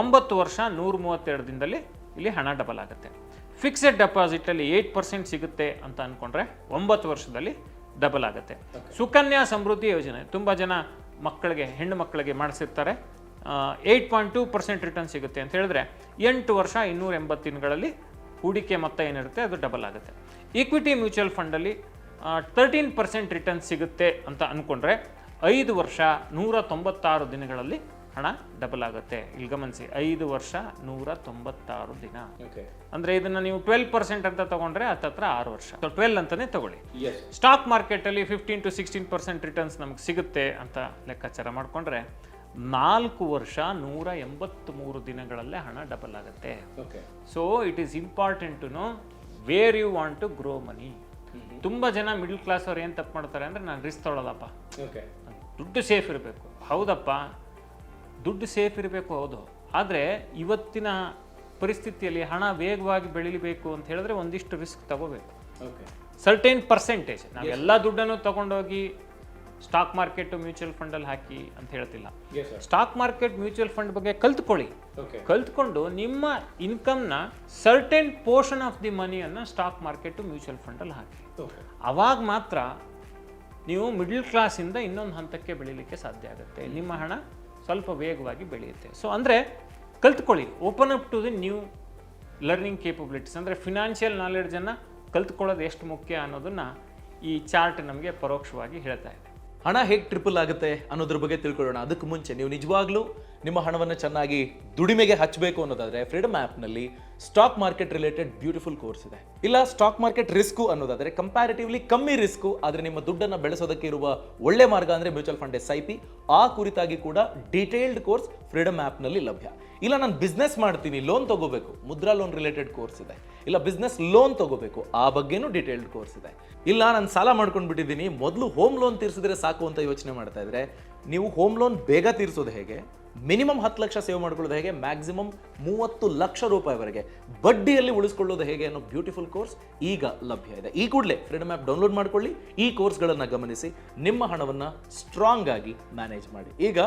ಒಂಬತ್ತು ವರ್ಷ ನೂರ ಮೂವತ್ತೆರಡು ದಿನದಲ್ಲಿ ಇಲ್ಲಿ ಹಣ ಡಬಲ್ ಆಗುತ್ತೆ. ಫಿಕ್ಸೆಡ್ ಡೆಪಾಸಿಟಲ್ಲಿ ಏಯ್ಟ್ ಪರ್ಸೆಂಟ್ ಸಿಗುತ್ತೆ ಅಂತ ಅಂದ್ಕೊಂಡ್ರೆ ಒಂಬತ್ತು ವರ್ಷದಲ್ಲಿ ಡಬಲ್ ಆಗುತ್ತೆ. ಸುಕನ್ಯಾ ಸಮೃದ್ಧಿ ಯೋಜನೆ ತುಂಬ ಜನ ಮಕ್ಕಳಿಗೆ ಹೆಣ್ಣು ಮಕ್ಕಳಿಗೆ ಮಾಡಿಸಿರ್ತಾರೆ. Eight point two percent return ಸಿಗುತ್ತೆ ಅಂತ ಹೇಳಿದ್ರೆ ಎಂಟು ವರ್ಷ ಇನ್ನೂರ ಎಂಬತ್ತು ದಿನಗಳಲ್ಲಿ ಹೂಡಿಕೆ ಮೊತ್ತ ಏನಿರುತ್ತೆ ಅದು ಡಬಲ್ ಆಗುತ್ತೆ. ಈಕ್ವಿಟಿ ಮ್ಯೂಚುವಲ್ ಫಂಡಲ್ಲಿ ತರ್ಟೀನ್ ಪರ್ಸೆಂಟ್ ರಿಟರ್ನ್ ಸಿಗುತ್ತೆ ಅಂತ ಅಂದ್ಕೊಂಡ್ರೆ ಐದು ವರ್ಷ ನೂರ ತೊಂಬತ್ತಾರು ದಿನಗಳಲ್ಲಿ ಹಣ ಡಬಲ್ ಆಗುತ್ತೆ. ಇಲ್ಲಿ ಗಮನಿಸಿ ಐದು ವರ್ಷ ನೂರ ತೊಂಬತ್ತಾರು ದಿನ ಅಂದ್ರೆ ಇದನ್ನ ನೀವು ಟ್ವೆಲ್ ಪರ್ಸೆಂಟ್ ಅಂತ ತಗೊಂಡ್ರೆ ಹತ್ತತ್ರ ಆರು ವರ್ಷ. ಟ್ವೆಲ್ ಅಂತಾನೆ ತಗೊಳ್ಳಿ. ಸ್ಟಾಕ್ ಮಾರ್ಕೆಟ್ ಅಲ್ಲಿ fifteen to sixteen percent returns ನಮ್ಗೆ ಸಿಗುತ್ತೆ ಅಂತ ಲೆಕ್ಕಾಚಾರ ಮಾಡಿಕೊಂಡ್ರೆ ನಾಲ್ಕು ವರ್ಷ ನೂರ ಎಂಬತ್ತ್ಮೂರು ದಿನಗಳಲ್ಲೇ ಹಣ ಡಬಲ್ ಆಗುತ್ತೆ. So it is important to know where you want to grow money ತುಂಬ ಜನ ಮಿಡ್ಲ್ ಕ್ಲಾಸ್ ಅವ್ರು ಏನು ತಪ್ಪು ಮಾಡ್ತಾರೆ ಅಂದರೆ ನಾನು ರಿಸ್ಕ್ ತೊಗೊಳ್ಳಲ್ಲಪ್ಪ ದುಡ್ಡು ಸೇಫ್ ಇರಬೇಕು. ಹೌದಪ್ಪ. ದುಡ್ಡು ಸೇಫ್ ಇರಬೇಕು ಹೌದು. ಆದರೆ ಇವತ್ತಿನ ಪರಿಸ್ಥಿತಿಯಲ್ಲಿ ಹಣ ವೇಗವಾಗಿ ಬೆಳಿಬೇಕು ಅಂತ ಹೇಳಿದ್ರೆ ಒಂದಿಷ್ಟು ರಿಸ್ಕ್ ತಗೋಬೇಕು. ಸರ್ಟೇನ್ ಪರ್ಸೆಂಟೇಜ್ ನಾವೆಲ್ಲ ದುಡ್ಡನ್ನು ತಗೊಂಡೋಗಿ ಸ್ಟಾಕ್ ಮಾರ್ಕೆಟ್ ಮ್ಯೂಚುವಲ್ ಫಂಡಲ್ಲಿ ಹಾಕಿ ಅಂತ ಹೇಳ್ತಿಲ್ಲ. ಸ್ಟಾಕ್ ಮಾರ್ಕೆಟ್ ಮ್ಯೂಚುವಲ್ ಫಂಡ್ ಬಗ್ಗೆ ಕಲ್ತ್ಕೊಳ್ಳಿ. ಕಲ್ತ್ಕೊಂಡು ನಿಮ್ಮ ಇನ್ಕಮ್ನ ಸರ್ಟೆನ್ ಪೋರ್ಷನ್ ಆಫ್ ದಿ ಮನಿಯನ್ನು ಸ್ಟಾಕ್ ಮಾರ್ಕೆಟ್ ಮ್ಯೂಚುವಲ್ ಫಂಡಲ್ಲಿ ಹಾಕಿ. ಅವಾಗ ಮಾತ್ರ ನೀವು ಮಿಡ್ಲ್ ಕ್ಲಾಸಿಂದ ಇನ್ನೊಂದು ಹಂತಕ್ಕೆ ಬೆಳೀಲಿಕ್ಕೆ ಸಾಧ್ಯ ಆಗುತ್ತೆ. ನಿಮ್ಮ ಹಣ ಸ್ವಲ್ಪ ವೇಗವಾಗಿ ಬೆಳೆಯುತ್ತೆ. ಸೊ ಅಂದರೆ ಕಲ್ತ್ಕೊಳ್ಳಿ. Open up to the new learning capabilities ಅಂದರೆ ಫಿನಾನ್ಷಿಯಲ್ ನಾಲೆಡ್ಜನ್ನು ಕಲ್ತ್ಕೊಳ್ಳೋದು ಎಷ್ಟು ಮುಖ್ಯ ಅನ್ನೋದನ್ನ ಈ ಚಾರ್ಟ್ ನಮಗೆ ಪರೋಕ್ಷವಾಗಿ ಹೇಳ್ತಾ ಇದೆ. ಹಣ ಹೇಗೆ ಟ್ರಿಪಲ್ ಆಗುತ್ತೆ ಅನ್ನೋದ್ರ ಬಗ್ಗೆ ತಿಳ್ಕೊಳ್ಳೋಣ. ಅದಕ್ಕೆ ಮುಂಚೆ ನೀವು ನಿಜವಾಗ್ಲೂ ನಿಮ್ಮ ಹಣವನ್ನು ಚೆನ್ನಾಗಿ ದುಡಿಮೆಗೆ ಹಚ್ಚಬೇಕು ಅನ್ನೋದಾದರೆ ಫ್ರೀಡಮ್ ಆ್ಯಪ್ನಲ್ಲಿ stock market related beautiful course ಇದೆ. ಇಲ್ಲ ಸ್ಟಾಕ್ ಮಾರ್ಕೆಟ್ ರಿಸ್ಕು ಅನ್ನೋದಾದ್ರೆ ಕಂಪ್ಯಾರಿಟಿವ್ಲಿ ಕಮ್ಮಿ ರಿಸ್ಕು ಆದರೆ ನಿಮ್ಮ ದುಡ್ಡನ್ನು ಬೆಳೆಸೋದಕ್ಕೆ ಇರುವ ಒಳ್ಳೆ ಮಾರ್ಗ ಅಂದರೆ mutual fund S I P ಆ ಕುರಿತಾಗಿ ಕೂಡ ಡೀಟೇಲ್ಡ್ ಕೋರ್ಸ್ ಫ್ರೀಡಮ್ ಆ್ಯಪ್ನಲ್ಲಿ ಲಭ್ಯ. ಇಲ್ಲ, ನಾನು ಬಿಸ್ನೆಸ್ ಮಾಡ್ತೀನಿ ಲೋನ್ ತಗೋಬೇಕು, ಮುದ್ರಾ ಲೋನ್ ರಿಲೇಟೆಡ್ ಕೋರ್ಸ್ ಇದೆ. ಇಲ್ಲ ಬಿಸ್ನೆಸ್ ಲೋನ್ ತಗೋಬೇಕು, ಆ ಬಗ್ಗೆನೂ ಡೀಟೇಲ್ಡ್ ಕೋರ್ಸ್ ಇದೆ. ಇಲ್ಲ, ನಾನು ಸಾಲ ಮಾಡ್ಕೊಂಡು ಬಿಟ್ಟಿದ್ದೀನಿ ಮೊದಲು ಹೋಮ್ ಲೋನ್ ತೀರಿಸಿದ್ರೆ ಸಾಕು ಅಂತ ಯೋಚನೆ ಮಾಡ್ತಾ ಇದ್ರೆ, ನೀವು ಹೋಮ್ ಲೋನ್ ಬೇಗ ತೀರಿಸೋದು ಹೇಗೆ? ಮಿನಿಮಮ್ ಹತ್ತು ಲಕ್ಷ ಸೇವ್ ಮಾಡ್ಕೊಳ್ಳೋದು ಹೇಗೆ? ಮ್ಯಾಕ್ಸಿಮಮ್ ಮೂವತ್ತು ಲಕ್ಷ ರೂಪಾಯಿವರೆಗೆ. ಬಡ್ಡಿಯಲ್ಲಿ ಉಳಿಸ್ಕೊಳ್ಳೋದು ಹೇಗೆ ಅನ್ನೋ ಬ್ಯೂಟಿಫುಲ್ ಕೋರ್ಸ್ ಈಗ ಲಭ್ಯ ಇದೆ. ಈ ಕೂಡಲೇ ಫ್ರೀಡಮ್ ಆ್ಯಪ್ ಡೌನ್ಲೋಡ್ ಮಾಡ್ಕೊಳ್ಳಿ. ಈ ಕೋರ್ಸ್ಗಳನ್ನು ಗಮನಿಸಿ, ನಿಮ್ಮ ಹಣವನ್ನು ಸ್ಟ್ರಾಂಗ್ ಆಗಿ ಮ್ಯಾನೇಜ್ ಮಾಡಿ. ಈಗ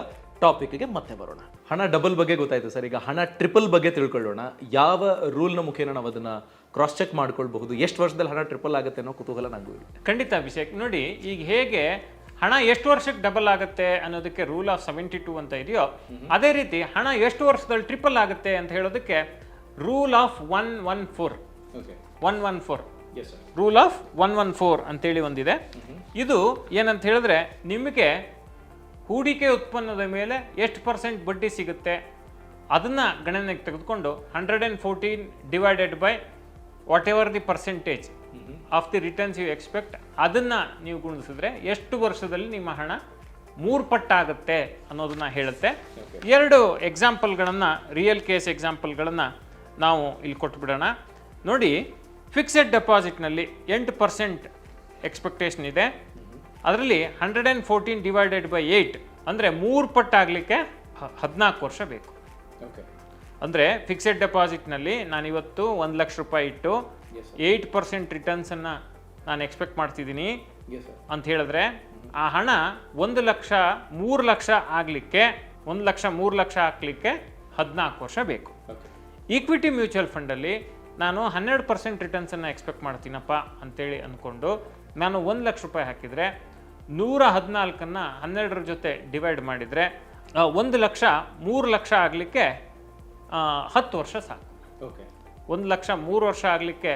ಟಾಪಿಕ್ಗೆ ಮತ್ತೆ ಬರೋಣ. ಹಣ ಡಬಲ್ ಬಗ್ಗೆ ಗೊತ್ತಾಯಿತು ಸರ್. ಈಗ ಹಣ ಟ್ರಿಪಲ್ ಬಗ್ಗೆ ತಿಳ್ಕೊಳ್ಳೋಣ. ಯಾವ ರೂಲ್ನ ಮುಖೇನ ನಾವು ಅದನ್ನು ಕ್ರಾಸ್ ಚೆಕ್ ಮಾಡ್ಕೊಳ್ಬಹುದು? ಎಷ್ಟು ವರ್ಷದಲ್ಲಿ ಹಣ ಟ್ರಿಪಲ್ ಆಗುತ್ತೆ ಅನ್ನೋ ಕುತೂಹಲ ಇದೆ ಖಂಡಿತ ಅಭಿಷೇಕ್, ನೋಡಿ, ಈಗ ಹೇಗೆ ಹಣ ಎಷ್ಟು ವರ್ಷಕ್ಕೆ ಡಬಲ್ ಆಗುತ್ತೆ ಅನ್ನೋದಕ್ಕೆ ರೂಲ್ ಆಫ್ ಸೆವೆಂಟಿ ಟೂ ಅಂತ ಇದೆಯೋ ಅದೇ ರೀತಿ ಹಣ ಎಷ್ಟು ವರ್ಷದಲ್ಲಿ ಟ್ರಿಪಲ್ ಆಗುತ್ತೆ ಅಂತ ಹೇಳೋದಕ್ಕೆ rule of one one four one one four rule of one one four ಅಂತೇಳಿ ಒಂದಿದೆ. ಇದು ಏನಂತ ಹೇಳಿದ್ರೆ ನಿಮಗೆ ಹೂಡಿಕೆ ಉತ್ಪನ್ನದ ಮೇಲೆ ಎಷ್ಟು ಪರ್ಸೆಂಟ್ ಬಡ್ಡಿ ಸಿಗುತ್ತೆ ಅದನ್ನ ಗಣನೆಗೆ ತೆಗೆದುಕೊಂಡು hundred and fourteen divided by whatever the percentage of the returns you expect ಅದನ್ನ ನೀವು ಗುಣಿಸಿದ್ರೆ ಎಷ್ಟು ವರ್ಷದಲ್ಲಿ ನಿಮ್ಮ ಹಣ ಮೂರು ಪಟ್ಟಾಗುತ್ತೆ ಅನ್ನೋದನ್ನ ಹೇಳುತ್ತೆ. ಎರಡು ಎಕ್ಸಾಂಪಲ್ಗಳನ್ನು ರಿಯಲ್ ಕೇಸ್ ಎಕ್ಸಾಂಪಲ್ಗಳನ್ನು ನಾವು ಇಲ್ಲಿ ಕೊಟ್ಬಿಡೋಣ. ನೋಡಿ ಫಿಕ್ಸೆಡ್ ಡೆಪಾಸಿಟ್ನಲ್ಲಿ ಎಂಟು ಪರ್ಸೆಂಟ್ ಎಕ್ಸ್ಪೆಕ್ಟೇಷನ್ ಇದೆ. ಅದರಲ್ಲಿ hundred and fourteen divided by eight ಅಂದರೆ ಮೂರು ಪಟ್ಟಾಗಲಿಕ್ಕೆ ಹದಿನಾಲ್ಕು ವರ್ಷ ಬೇಕು. ಅಂದರೆ ಫಿಕ್ಸೆಡ್ ಡೆಪಾಸಿಟ್ನಲ್ಲಿ ನಾನು ಇವತ್ತು ಒಂದು ಲಕ್ಷ ರೂಪಾಯಿ ಇಟ್ಟು ಏಯ್ಟ್ ಪರ್ಸೆಂಟ್ ರಿಟರ್ನ್ಸನ್ನು ನಾನು ಎಕ್ಸ್ಪೆಕ್ಟ್ ಮಾಡ್ತಿದ್ದೀನಿ. ಅಂತ ಹೇಳಿದ್ರೆ ಆ ಹಣ ಒಂದು ಲಕ್ಷ ಮೂರು ಲಕ್ಷ ಆಗಲಿಕ್ಕೆ ಒಂದು ಲಕ್ಷ ಮೂರು ಲಕ್ಷ ಹಾಕಲಿಕ್ಕೆ ಹದಿನಾಲ್ಕು ವರ್ಷ ಬೇಕು. ಈಕ್ವಿಟಿ ಮ್ಯೂಚುವಲ್ ಫಂಡಲ್ಲಿ ನಾನು ಹನ್ನೆರಡು ಪರ್ಸೆಂಟ್ ರಿಟರ್ನ್ಸನ್ನು ಎಕ್ಸ್ಪೆಕ್ಟ್ ಮಾಡ್ತೀನಪ್ಪ ಅಂತೇಳಿ ಅಂದ್ಕೊಂಡು ನಾನು ಒಂದು ಲಕ್ಷ ರೂಪಾಯಿ ಹಾಕಿದರೆ ನೂರ ಹದಿನಾಲ್ಕನ್ನು ಹನ್ನೆರಡರ ಜೊತೆ ಡಿವೈಡ್ ಮಾಡಿದರೆ ಒಂದು ಲಕ್ಷ ಮೂರು ಲಕ್ಷ ಆಗಲಿಕ್ಕೆ ಹತ್ತು ವರ್ಷ ಸಾಕು. ಓಕೆ. ಒಂದು ಲಕ್ಷ ಮೂರು ವರ್ಷ ಆಗಲಿಕ್ಕೆ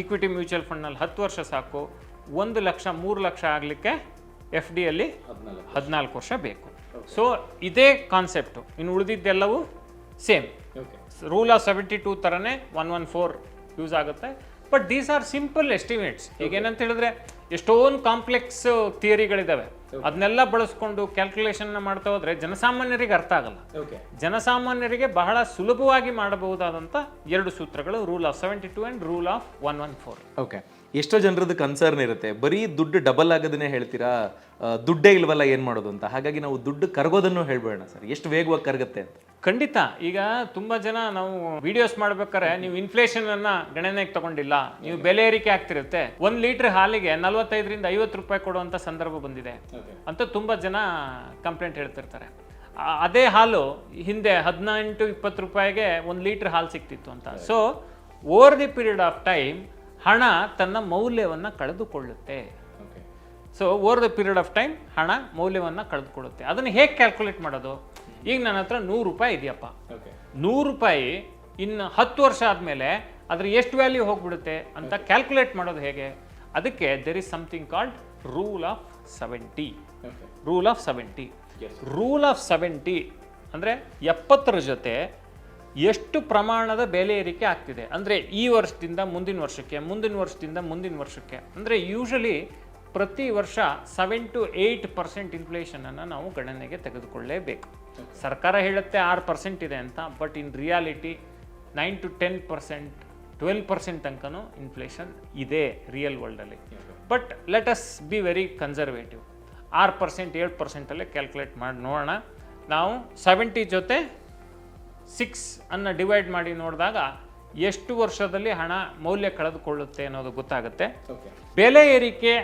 ಈಕ್ವಿಟಿ ಮ್ಯೂಚುವಲ್ ಫಂಡ್ನಲ್ಲಿ ಹತ್ತು ವರ್ಷ ಸಾಕು. ಒಂದು ಲಕ್ಷ ಮೂರು ಲಕ್ಷ ಆಗಲಿಕ್ಕೆ ಎಫ್ ಡಿಯಲ್ಲಿ ಹದಿನಾಲ್ಕು ವರ್ಷ. ಬೇಕು. ಸೊ ಇದೇ ಕಾನ್ಸೆಪ್ಟು ಇನ್ನು ಉಳಿದಿದ್ದೆಲ್ಲವೂ same rule of seventy two ಥರನೇ ಒನ್ ಒನ್ ಫೋರ್ ಯೂಸ್ ಆಗುತ್ತೆ. But these are simple estimates ಈಗ ಏನಂತ ಹೇಳಿದ್ರೆ ಎಷ್ಟೊಂದು ಕಾಂಪ್ಲೆಕ್ಸ್ ಥಿಯರಿಗಳಿದ್ದಾವೆ ಅದನ್ನೆಲ್ಲ ಬಳಸ್ಕೊಂಡು ಕ್ಯಾಲ್ಕುಲೇಷನ್ ಮಾಡ್ತಾ ಹೋದ್ರೆ ಜನಸಾಮಾನ್ಯರಿಗೆ ಅರ್ಥ ಆಗಲ್ಲ. ಜನಸಾಮಾನ್ಯರಿಗೆ ಬಹಳ ಸುಲಭವಾಗಿ ಮಾಡಬಹುದಾದಂಥ ಎರಡು ಸೂತ್ರಗಳು rule of seventy two and rule of one one four okay ಎಷ್ಟೋ ಜನರದ್ದು ಕನ್ಸರ್ನ್ ಇರುತ್ತೆ. ಬರೀ ದುಡ್ಡು ಡಬಲ್ ಆಗೋದನ್ನೇ ಹೇಳ್ತೀರಾ? ದುಡ್ಡೇ ಇಲ್ವಲ್ಲ ಏನು ಮಾಡೋದು ಅಂತ? ಹಾಗಾಗಿ ನಾವು ದುಡ್ಡು ಕರಗೋದನ್ನು ಹೇಳ್ಬೇಡ ಸರ್. ಎಷ್ಟು ವೇಗವಾಗಿ ಕರಗುತ್ತೆ ಅಂತ. ಖಂಡಿತ. ಈಗ ತುಂಬಾ ಜನ ನಾವು ವಿಡಿಯೋಸ್ ಮಾಡ್ಬೇಕಾದ್ರೆ ನೀವು ಇನ್ಫ್ಲೇಷನ್ ಅನ್ನ ಗಣನೆಗೆ ತಗೊಂಡಿಲ್ಲ ನೀವು ಬೆಲೆ ಏರಿಕೆ ಆಗ್ತಿರುತ್ತೆ. ಒಂದ್ ಲೀಟರ್ ಹಾಲಿಗೆ ನಲವತ್ತೈದರಿಂದ ಐವತ್ತು ರೂಪಾಯಿ ಕೊಡುವಂತ ಸಂದರ್ಭ ಬಂದಿದೆ. ಅಂತ ತುಂಬಾ ಜನ ಕಂಪ್ಲೇಂಟ್ ಹೇಳ್ತಿರ್ತಾರೆ. ಅದೇ ಹಾಲು ಹಿಂದೆ ಹದಿನೆಂಟು ಇಪ್ಪತ್ತು ರೂಪಾಯಿಗೆ ಒಂದು ಲೀಟರ್ ಹಾಲು ಸಿಕ್ತಿತ್ತು ಅಂತ. So over the period of time ಹಣ ತನ್ನ ಮೌಲ್ಯವನ್ನು ಕಳೆದುಕೊಳ್ಳುತ್ತೆ. So over the period of time ಹಣ ಮೌಲ್ಯವನ್ನು ಕಳೆದುಕೊಳ್ಳುತ್ತೆ. ಅದನ್ನು ಹೇಗೆ ಕ್ಯಾಲ್ಕುಲೇಟ್ ಮಾಡೋದು? ಈಗ ನನ್ನ ಹತ್ರ ನೂರು ರೂಪಾಯಿ ಇದೆಯಪ್ಪ. ನೂರು ರೂಪಾಯಿ ಇನ್ನು ಹತ್ತು ವರ್ಷ ಆದಮೇಲೆ ಅದ್ರ ಎಷ್ಟು ವ್ಯಾಲ್ಯೂ ಹೋಗ್ಬಿಡುತ್ತೆ ಅಂತ ಕ್ಯಾಲ್ಕುಲೇಟ್ ಮಾಡೋದು ಹೇಗೆ? ಅದಕ್ಕೆ there is something called rule of seventy rule of seventy rule of seventy ಅಂದರೆ ಎಪ್ಪತ್ತರ ಜೊತೆ ಎಷ್ಟು ಪ್ರಮಾಣದ ಬೆಲೆ ಏರಿಕೆ ಆಗ್ತಿದೆ? ಅಂದರೆ ಈ ವರ್ಷದಿಂದ ಮುಂದಿನ ವರ್ಷಕ್ಕೆ ಮುಂದಿನ ವರ್ಷದಿಂದ ಮುಂದಿನ ವರ್ಷಕ್ಕೆ. ಅಂದರೆ ಯೂಶಲಿ ಪ್ರತಿ ವರ್ಷ ಸೆವೆನ್ ಟು ಏಯ್ಟ್ ಪರ್ಸೆಂಟ್ ಇನ್ಫ್ಲೇಷನನ್ನು ನಾವು ಗಣನೆಗೆ ತೆಗೆದುಕೊಳ್ಳೇಬೇಕು. ಸರ್ಕಾರ ಹೇಳುತ್ತೆ ಆರು ಪರ್ಸೆಂಟ್ ಇದೆ ಅಂತ but in reality nine to ten percent twelve percent ತನಕನೂ ಇನ್ಫ್ಲೇಷನ್ ಇದೆ real ವರ್ಲ್ಡಲ್ಲಿ but let us be very conservative ಆರು ಪರ್ಸೆಂಟ್ ಏಳು ಪರ್ಸೆಂಟಲ್ಲೇ ಕ್ಯಾಲ್ಕುಲೇಟ್ ಮಾಡಿ ನೋಡೋಣ. ನಾವು ಸೆವೆಂಟಿ ಜೊತೆ ಸಿಕ್ಸ್ ಅನ್ನು ಡಿವೈಡ್ ಮಾಡಿ ನೋಡಿದಾಗ ಎಷ್ಟು ವರ್ಷದಲ್ಲಿ ಹಣ ಮೌಲ್ಯ ಕಳೆದುಕೊಳ್ಳುತ್ತೆ ಅನ್ನೋದು ಗೊತ್ತಾಗುತ್ತೆ. ಬೆಲೆ ಏರಿಕೆ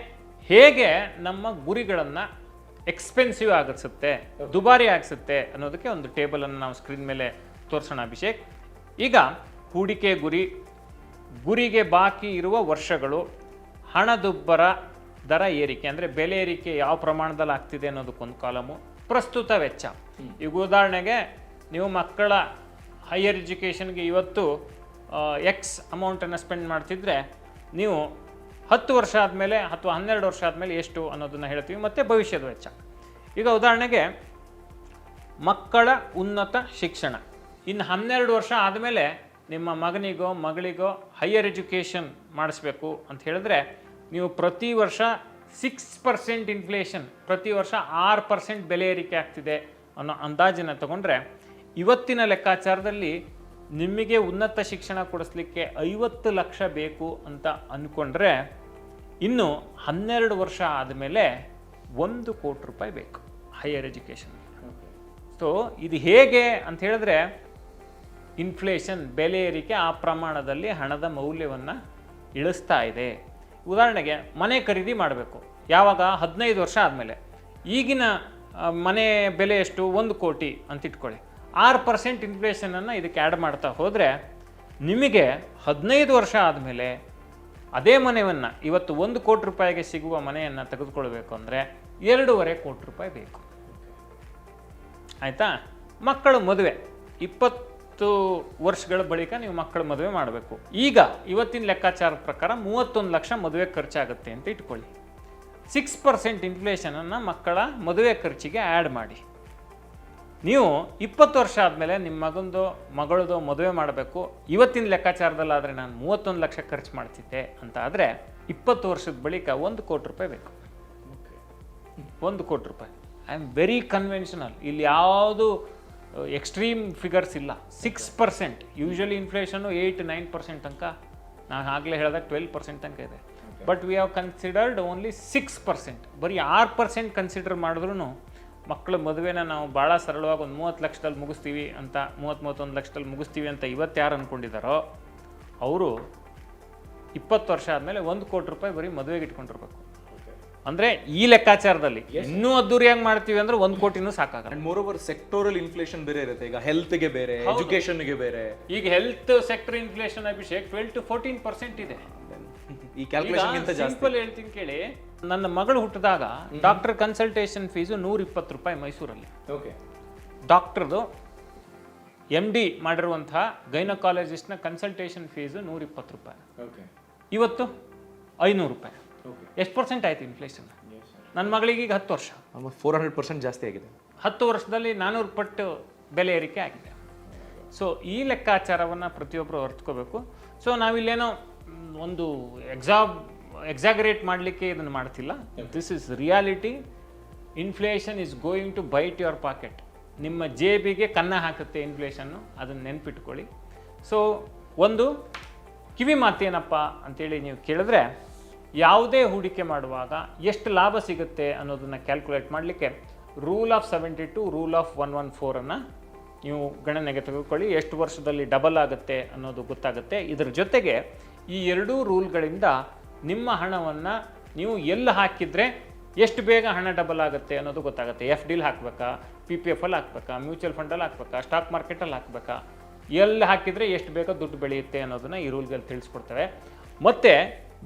ಹೇಗೆ ನಮ್ಮ ಗುರಿಗಳನ್ನು ಎಕ್ಸ್ಪೆನ್ಸಿವ್ ಆಗಿಸುತ್ತೆ ದುಬಾರಿ ಆಗಿಸುತ್ತೆ ಅನ್ನೋದಕ್ಕೆ ಒಂದು ಟೇಬಲನ್ನು ನಾವು ಸ್ಕ್ರೀನ್ ಮೇಲೆ ತೋರಿಸೋಣ ಅಭಿಷೇಕ್. ಈಗ ಹೂಡಿಕೆ ಗುರಿ ಗುರಿಗೆ ಬಾಕಿ ಇರುವ ವರ್ಷಗಳು ಹಣದುಬ್ಬರ ದರ ಏರಿಕೆ ಅಂದರೆ ಬೆಲೆ ಏರಿಕೆ ಯಾವ ಪ್ರಮಾಣದಲ್ಲಿ ಆಗ್ತಿದೆ ಅನ್ನೋದಕ್ಕೊಂದು ಕಾಲಮು ಪ್ರಸ್ತುತ ವೆಚ್ಚ. ಈಗ ಉದಾಹರಣೆಗೆ ನೀವು ಮಕ್ಕಳ ಹೈಯರ್ ಎಜುಕೇಷನ್ಗೆ ಇವತ್ತು ಎಕ್ಸ್ ಅಮೌಂಟನ್ನು ಸ್ಪೆಂಡ್ ಮಾಡ್ತಿದ್ರೆ ನೀವು ಹತ್ತು ವರ್ಷ ಆದಮೇಲೆ ಅಥವಾ ಹನ್ನೆರಡು ವರ್ಷ ಆದಮೇಲೆ ಎಷ್ಟು ಅನ್ನೋದನ್ನು ಹೇಳ್ತೀವಿ. ಮತ್ತು ಭವಿಷ್ಯದ ವೆಚ್ಚ. ಈಗ ಉದಾಹರಣೆಗೆ ಮಕ್ಕಳ ಉನ್ನತ ಶಿಕ್ಷಣ. ಇನ್ನು ಹನ್ನೆರಡು ವರ್ಷ ಆದಮೇಲೆ ನಿಮ್ಮ ಮಗನಿಗೋ, ಮಗಳಿಗೋ ಹೈಯರ್ ಎಜುಕೇಷನ್ ಮಾಡಿಸ್ಬೇಕು ಅಂತ ಹೇಳಿದ್ರೆ ನೀವು ಪ್ರತಿ ವರ್ಷ ಸಿಕ್ಸ್ ಪರ್ಸೆಂಟ್ ಇನ್ಫ್ಲೇಷನ್ ಪ್ರತಿ ವರ್ಷ ಆರು ಪರ್ಸೆಂಟ್ ಬೆಲೆ ಏರಿಕೆ ಆಗ್ತಿದೆ ಅನ್ನೋ ಅಂದಾಜನ್ನು ತಗೊಂಡ್ರೆ ಇವತ್ತಿನ ಲೆಕ್ಕಾಚಾರದಲ್ಲಿ ನಿಮಗೆ ಉನ್ನತ ಶಿಕ್ಷಣ ಕೊಡಿಸ್ಲಿಕ್ಕೆ ಐವತ್ತು ಲಕ್ಷ ಬೇಕು ಅಂತ ಅಂದ್ಕೊಂಡ್ರೆ ಇನ್ನು ಹನ್ನೆರಡು ವರ್ಷ ಆದಮೇಲೆ ಒಂದು ಕೋಟಿ ರೂಪಾಯಿ ಬೇಕು ಹೈಯರ್ ಎಜುಕೇಷನ್ ಸೊ ಇದು ಹೇಗೆ ಅಂತ ಹೇಳಿದ್ರೆ ಇನ್ಫ್ಲೇಷನ್ ಬೆಲೆ ಏರಿಕೆ ಆ ಪ್ರಮಾಣದಲ್ಲಿ ಹಣದ ಮೌಲ್ಯವನ್ನು ಇಳಿಸ್ತಾ ಇದೆ. ಉದಾಹರಣೆಗೆ, ಮನೆ ಖರೀದಿ ಮಾಡಬೇಕು. ಯಾವಾಗ? ಹದಿನೈದು ವರ್ಷ ಆದಮೇಲೆ. ಈಗಿನ ಮನೆ ಬೆಲೆ ಎಷ್ಟು? ಒಂದು ಕೋಟಿ ಅಂತ ಇಟ್ಕೊಳ್ಳಿ. ಆರು ಪರ್ಸೆಂಟ್ ಇನ್ಫ್ಲೇಷನನ್ನು ಇದಕ್ಕೆ ಆ್ಯಡ್ ಮಾಡ್ತಾ ಹೋದರೆ, ನಿಮಗೆ ಹದಿನೈದು ವರ್ಷ ಆದಮೇಲೆ ಅದೇ ಮನೆಯನ್ನು ಇವತ್ತು ಒಂದು ಕೋಟಿ ರೂಪಾಯಿಗೆ ಸಿಗುವ ಮನೆಯನ್ನು ತೆಗೆದುಕೊಳ್ಬೇಕು ಅಂದರೆ ಎರಡೂವರೆ ಕೋಟಿ ರೂಪಾಯಿ ಬೇಕು. ಆಯಿತಾ? ಮಕ್ಕಳ ಮದುವೆ. ಇಪ್ಪತ್ತು ವರ್ಷಗಳ ಬಳಿಕ ನೀವು ಮಕ್ಕಳ ಮದುವೆ ಮಾಡಬೇಕು. ಈಗ ಇವತ್ತಿನ ಲೆಕ್ಕಾಚಾರದ ಪ್ರಕಾರ ಮೂವತ್ತೊಂದು ಲಕ್ಷ ಮದುವೆ ಖರ್ಚಾಗುತ್ತೆ ಅಂತ ಇಟ್ಕೊಳ್ಳಿ. ಸಿಕ್ಸ್ ಪರ್ಸೆಂಟ್ ಇನ್ಫ್ಲೇಷನನ್ನು ಮಕ್ಕಳ ಮದುವೆ ಖರ್ಚಿಗೆ ಆ್ಯಡ್ ಮಾಡಿ. ನೀವು ಇಪ್ಪತ್ತು ವರ್ಷ ಆದಮೇಲೆ ನಿಮ್ಮ ಮಗಂದು ಮಗಳದು ಮದುವೆ ಮಾಡಬೇಕು. ಇವತ್ತಿನ ಲೆಕ್ಕಾಚಾರದಲ್ಲಾದರೆ ನಾನು ಮೂವತ್ತೊಂದು ಲಕ್ಷ ಖರ್ಚು ಮಾಡ್ತಿದ್ದೆ ಅಂತ ಆದರೆ ಇಪ್ಪತ್ತು ವರ್ಷದ ಬಳಿಕ ಒಂದು ಕೋಟಿ ರೂಪಾಯಿ ಬೇಕು. ಒಂದು ಕೋಟಿ ರೂಪಾಯಿ. ಐ ಆಮ್ ವೆರಿ ಕನ್ವೆನ್ಷನಲ್ ಇಲ್ಲಿ ಯಾವುದು ಎಕ್ಸ್ಟ್ರೀಮ್ ಫಿಗರ್ಸ್ ಇಲ್ಲ. Six percent usually inflation eight nine percent ತನಕ. ನಾನು ಆಗಲೇ ಹೇಳಿದಾಗ ಟ್ವೆಲ್ ಪರ್ಸೆಂಟ್ ತನಕ ಇದೆ. But we have considered only six percent ಬರೀ ಆರು ಪರ್ಸೆಂಟ್ ಕನ್ಸಿಡರ್ ಮಾಡಿದ್ರೂ ಮಕ್ಕಳ ಮದುವೆನ ನಾವು ಭಾಳ ಸರಳವಾಗಿ ಒಂದು ಮೂವತ್ತು ಲಕ್ಷದಲ್ಲಿ ಮುಗಿಸ್ತೀವಿ ಅಂತ ಮೂವತ್ತು ಮೂವತ್ತೊಂದು ಲಕ್ಷದಲ್ಲಿ ಮುಗಿಸ್ತೀವಿ ಅಂತ ಇವತ್ತು ಯಾರು ಅಂದ್ಕೊಂಡಿದ್ದಾರೋ ಅವರು ಇಪ್ಪತ್ತು ವರ್ಷ ಆದಮೇಲೆ ಒಂದು ಕೋಟಿ ರೂಪಾಯಿ ಬರೀ ಮದುವೆಗೆ ಇಟ್ಕೊಂಡಿರ್ಬೇಕು. ಅಂದರೆ ಈ ಲೆಕ್ಕಾಚಾರದಲ್ಲಿ ಇನ್ನೂ ಅದ್ದೂರಿಯಾಗಿ ಮಾಡ್ತೀವಿ ಅಂದ್ರೆ ಒಂದು ಕೋಟಿನೂ ಸಾಕಾಗಲ್ಲ. And moreover sectoral inflation ಬೇರೆ ಇರುತ್ತೆ. ಈಗ ಹೆಲ್ತ್ಗೆ ಬೇರೆ ಎಜುಕೇಶನ್ಗೆ ಬೇರೆ. ಈಗ health sector inflation Abhishek twelve to fourteen percent ಇದೆ. ಈ ಕ್ಯಾಲ್ಕುಲೇಷನ್ ಸಿಂಪಲ್ ಹೇಳ್ತೀನಿ ಕೇಳಿ ನನ್ನ ಮಗಳು ಹುಟ್ಟಿದಾಗ ಡಾಕ್ಟರ್ ಕನ್ಸಲ್ಟೇಷನ್ ಫೀಸು ನೂರ ಇಪ್ಪತ್ತು ರೂಪಾಯಿ ಮೈಸೂರಲ್ಲಿ. ಓಕೆ. ಡಾಕ್ಟರ್ದು ಎಂ ಡಿ ಮಾಡಿರುವಂತಹ ಗೈನಕಾಲಜಿಸ್ಟ್ನ ಕನ್ಸಲ್ಟೇಷನ್ ಫೀಸು ನೂರ ಇಪ್ಪತ್ತು ರೂಪಾಯಿ. ಓಕೆ. ಇವತ್ತು ಐನೂರು ರೂಪಾಯಿ. ಓಕೆ. ಎಷ್ಟು ಪರ್ಸೆಂಟ್ ಆಯ್ತು ಇನ್ಫ್ಲೇಷನ್ ನನ್ನ ಮಗಳಿಗೆ ಈಗ ಹತ್ತು ವರ್ಷ. ಫೋರ್ ಹಂಡ್ರೆಡ್ ಪರ್ಸೆಂಟ್ ಜಾಸ್ತಿ ಆಗಿದೆ. ಹತ್ತು ವರ್ಷದಲ್ಲಿ ನಾನ್ನೂರು ಪಟ್ಟು ಬೆಲೆ ಏರಿಕೆ ಆಗಿದೆ. ಸೊ ಈ ಲೆಕ್ಕಾಚಾರವನ್ನು ಪ್ರತಿಯೊಬ್ಬರು ಅರ್ಥಕೋಬೇಕು ಸೊ ನಾವಿಲ್ಲೇನೋ ಒಂದು ಎಕ್ಸಾಬ್ ಎಕ್ಸಾಗರೇಟ್ ಮಾಡಲಿಕ್ಕೆ ಇದನ್ನು ಮಾಡ್ತಿಲ್ಲ. This is reality inflation is going to bite your pocket ನಿಮ್ಮ ಜೇಬಿಗೆ ಕನ್ನ ಹಾಕುತ್ತೆ ಇನ್ಫ್ಲೇಷನ್ನು ಅದನ್ನು ನೆನ್ಪಿಟ್ಕೊಳ್ಳಿ. ಸೊ ಒಂದು, ಕಿವಿ ಮಾತೇನಪ್ಪ ಅಂತೇಳಿ ನೀವು ಕೇಳಿದ್ರೆ, ಯಾವುದೇ ಹೂಡಿಕೆ ಮಾಡುವಾಗ ಎಷ್ಟು ಲಾಭ ಸಿಗುತ್ತೆ ಅನ್ನೋದನ್ನು ಕ್ಯಾಲ್ಕುಲೇಟ್ ಮಾಡಲಿಕ್ಕೆ rule of seventy two rule of one one ಫೋರನ್ನು ನೀವು ಗಣನೆಗೆ ತೆಗೆದುಕೊಳ್ಳಿ. ಎಷ್ಟು ವರ್ಷದಲ್ಲಿ ಡಬಲ್ ಆಗುತ್ತೆ ಅನ್ನೋದು ಗೊತ್ತಾಗುತ್ತೆ. ಇದರ ಜೊತೆಗೆ ಈ ಎರಡೂ ರೂಲ್ಗಳಿಂದ ನಿಮ್ಮ ಹಣವನ್ನು ನೀವು ಎಲ್ಲಿ ಹಾಕಿದರೆ ಎಷ್ಟು ಬೇಗ ಹಣ ಡಬಲ್ ಆಗುತ್ತೆ ಅನ್ನೋದು ಗೊತ್ತಾಗುತ್ತೆ. ಎಫ್ ಡಿಲ್ ಹಾಕಬೇಕಾ? ಪಿ ಪಿ ಎಫ್ ಅಲ್ಲಿ ಹಾಕ್ಬೇಕಾ? ಮ್ಯೂಚುವಲ್ ಫಂಡಲ್ಲಿ ಹಾಕ್ಬೇಕಾ? ಸ್ಟಾಕ್ ಮಾರ್ಕೆಟಲ್ಲಿ ಹಾಕ್ಬೇಕಾ? ಎಲ್ಲಿ ಹಾಕಿದರೆ ಎಷ್ಟು ಬೇಗ ದುಡ್ಡು ಬೆಳೆಯುತ್ತೆ ಅನ್ನೋದನ್ನು ಈ ರೂಲ್ಗಳು ತಿಳಿಸ್ಕೊಡ್ತವೆ. ಮತ್ತು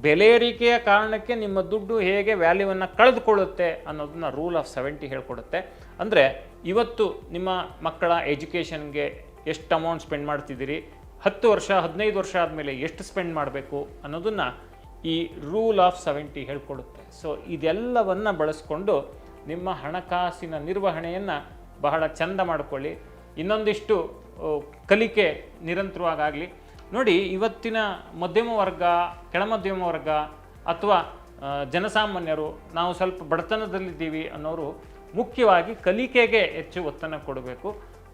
ಬೆಲೆ ಏರಿಕೆಯ ಕಾರಣಕ್ಕೆ ನಿಮ್ಮ ದುಡ್ಡು ಹೇಗೆ ವ್ಯಾಲ್ಯೂವನ್ನು ಕಳೆದುಕೊಳ್ಳುತ್ತೆ ಅನ್ನೋದನ್ನ ರೂಲ್ ಆಫ್ ಸೆವೆಂಟಿ ಹೇಳ್ಕೊಡುತ್ತೆ. ಅಂದರೆ ಇವತ್ತು ನಿಮ್ಮ ಮಕ್ಕಳ ಎಜುಕೇಷನ್ಗೆ ಎಷ್ಟು ಅಮೌಂಟ್ ಸ್ಪೆಂಡ್ ಮಾಡ್ತಿದ್ದೀರಿ? ಹತ್ತು ವರ್ಷ, ಹದಿನೈದು ವರ್ಷ ಆದಮೇಲೆ ಎಷ್ಟು ಸ್ಪೆಂಡ್ ಮಾಡಬೇಕು ಅನ್ನೋದನ್ನು ಈ ರೂಲ್ ಆಫ್ ಸೆವೆಂಟಿ ಹೇಳ್ಕೊಡುತ್ತೆ. ಸೊ ಇದೆಲ್ಲವನ್ನು ಬಳಸ್ಕೊಂಡು ನಿಮ್ಮ ಹಣಕಾಸಿನ ನಿರ್ವಹಣೆಯನ್ನು ಬಹಳ ಚಂದ ಮಾಡಿಕೊಳ್ಳಿ. ಇನ್ನೊಂದಿಷ್ಟು ಕಲಿಕೆ ನಿರಂತರವಾಗಲಿ ನೋಡಿ, ಇವತ್ತಿನ ಮಧ್ಯಮ ವರ್ಗ ಕೆಳಮಧ್ಯಮ ವರ್ಗ ಅಥವಾ ಜನಸಾಮಾನ್ಯರು ನಾವು ಸ್ವಲ್ಪ ಬಡತನದಲ್ಲಿದ್ದೀವಿ ಅನ್ನೋರು ಮುಖ್ಯವಾಗಿ ಕಲಿಕೆಗೆ ಹೆಚ್ಚು ಒತ್ತನ್ನು ಕೊಡಬೇಕು.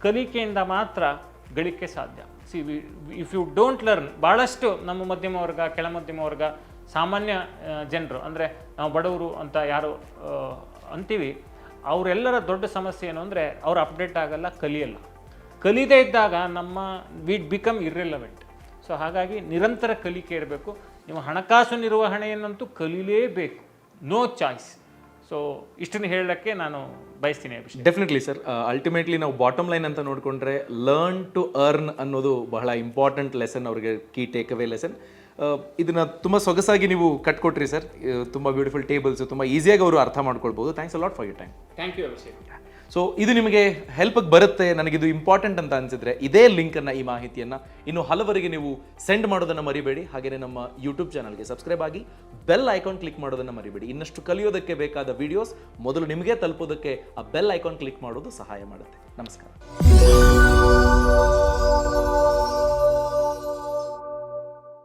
ಕಲಿಕೆಯಿಂದ ಮಾತ್ರ ಗಳಿಕೆ ಸಾಧ್ಯ. See if you don't learn ಭಾಳಷ್ಟು ನಮ್ಮ ಮಧ್ಯಮ ವರ್ಗ ಕೆಳಮಧ್ಯಮ ವರ್ಗ ಸಾಮಾನ್ಯ ಜನರು, ಅಂದರೆ ನಾವು ಬಡವರು ಅಂತ ಯಾರು ಅಂತೀವಿ, ಅವರೆಲ್ಲರ ದೊಡ್ಡ ಸಮಸ್ಯೆ ಏನು ಅಂದರೆ ಅವ್ರು ಅಪ್ಡೇಟ್ ಆಗಲ್ಲ, ಕಲಿಯಲ್ಲ. ಕಲಿದೇ ಇದ್ದಾಗ ನಮ್ಮ ವಿಟ್ ಬಿಕಮ್ ಇರ್ರೆಲವೆಂಟ್ ಸೊ ಹಾಗಾಗಿ ನಿರಂತರ ಕಲಿಕೆ ಇರಬೇಕು. ನಿಮ್ಮ ಹಣಕಾಸು ನಿರ್ವಹಣೆಯನ್ನಂತೂ ಕಲೀಲೇಬೇಕು. ನೋ ಚಾಯ್ಸ್ ಸೊ ಇಷ್ಟನ್ನು ಹೇಳೋಕ್ಕೆ ನಾನು ಬಯಸ್ತೀನಿ ಡೆಫಿನೆಟ್ಲಿ ಸರ್ ಅಲ್ಟಿಮೇಟ್ಲಿ ನಾವು ಬಾಟಮ್ ಲೈನ್ ಅಂತ ನೋಡಿಕೊಂಡ್ರೆ ಲರ್ನ್ ಟು ಅರ್ನ್ ಅನ್ನೋದು ಬಹಳ ಇಂಪಾರ್ಟೆಂಟ್ ಲೆಸನ್ ಅವ್ರಿಗೆ ಕೀ ಟೇಕ್ ಅವೇ ಲೆಸನ್ ಇದನ್ನ ತುಂಬ ಸೊಗಸಾಗಿ ನೀವು ಕಟ್ಕೊಟ್ರಿ ಸರ್. ತುಂಬ ಬ್ಯೂಟಿಫುಲ್ ಟೇಬಲ್ಸ್ ತುಂಬ ಈಸಿಯಾಗಿ ಅವರು ಅರ್ಥ ಮಾಡ್ಕೊಳ್ಬೋದು. Thanks a lot for you time thank you so ಇದು ನಿಮಗೆ ಹೆಲ್ಪ್ಗೆ ಬರುತ್ತೆ ನನಗಿದು ಇಂಪಾರ್ಟೆಂಟ್ ಅಂತ ಅನ್ಸಿದ್ರೆ ಇದೇ ಲಿಂಕನ್ನು ಈ ಮಾಹಿತಿಯನ್ನು ಇನ್ನು ಹಲವರಿಗೆ ನೀವು ಸೆಂಡ್ ಮಾಡೋದನ್ನು ಮರಿಬೇಡಿ. ಹಾಗೆಯೇ ನಮ್ಮ ಯೂಟ್ಯೂಬ್ ಚಾನಲ್ಗೆ ಸಬ್ಸ್ಕ್ರೈಬ್ ಆಗಿ ಬೆಲ್ ಐಕಾನ್ ಕ್ಲಿಕ್ ಮಾಡೋದನ್ನು ಮರಿಬೇಡಿ. ಇನ್ನಷ್ಟು ಕಲಿಯೋದಕ್ಕೆ ಬೇಕಾದ ವಿಡಿಯೋಸ್ ಮೊದಲು ನಿಮಗೆ ತಲುಪೋದಕ್ಕೆ ಆ ಬೆಲ್ ಐಕಾನ್ ಕ್ಲಿಕ್ ಮಾಡೋದು ಸಹಾಯ ಮಾಡುತ್ತೆ. ನಮಸ್ಕಾರ.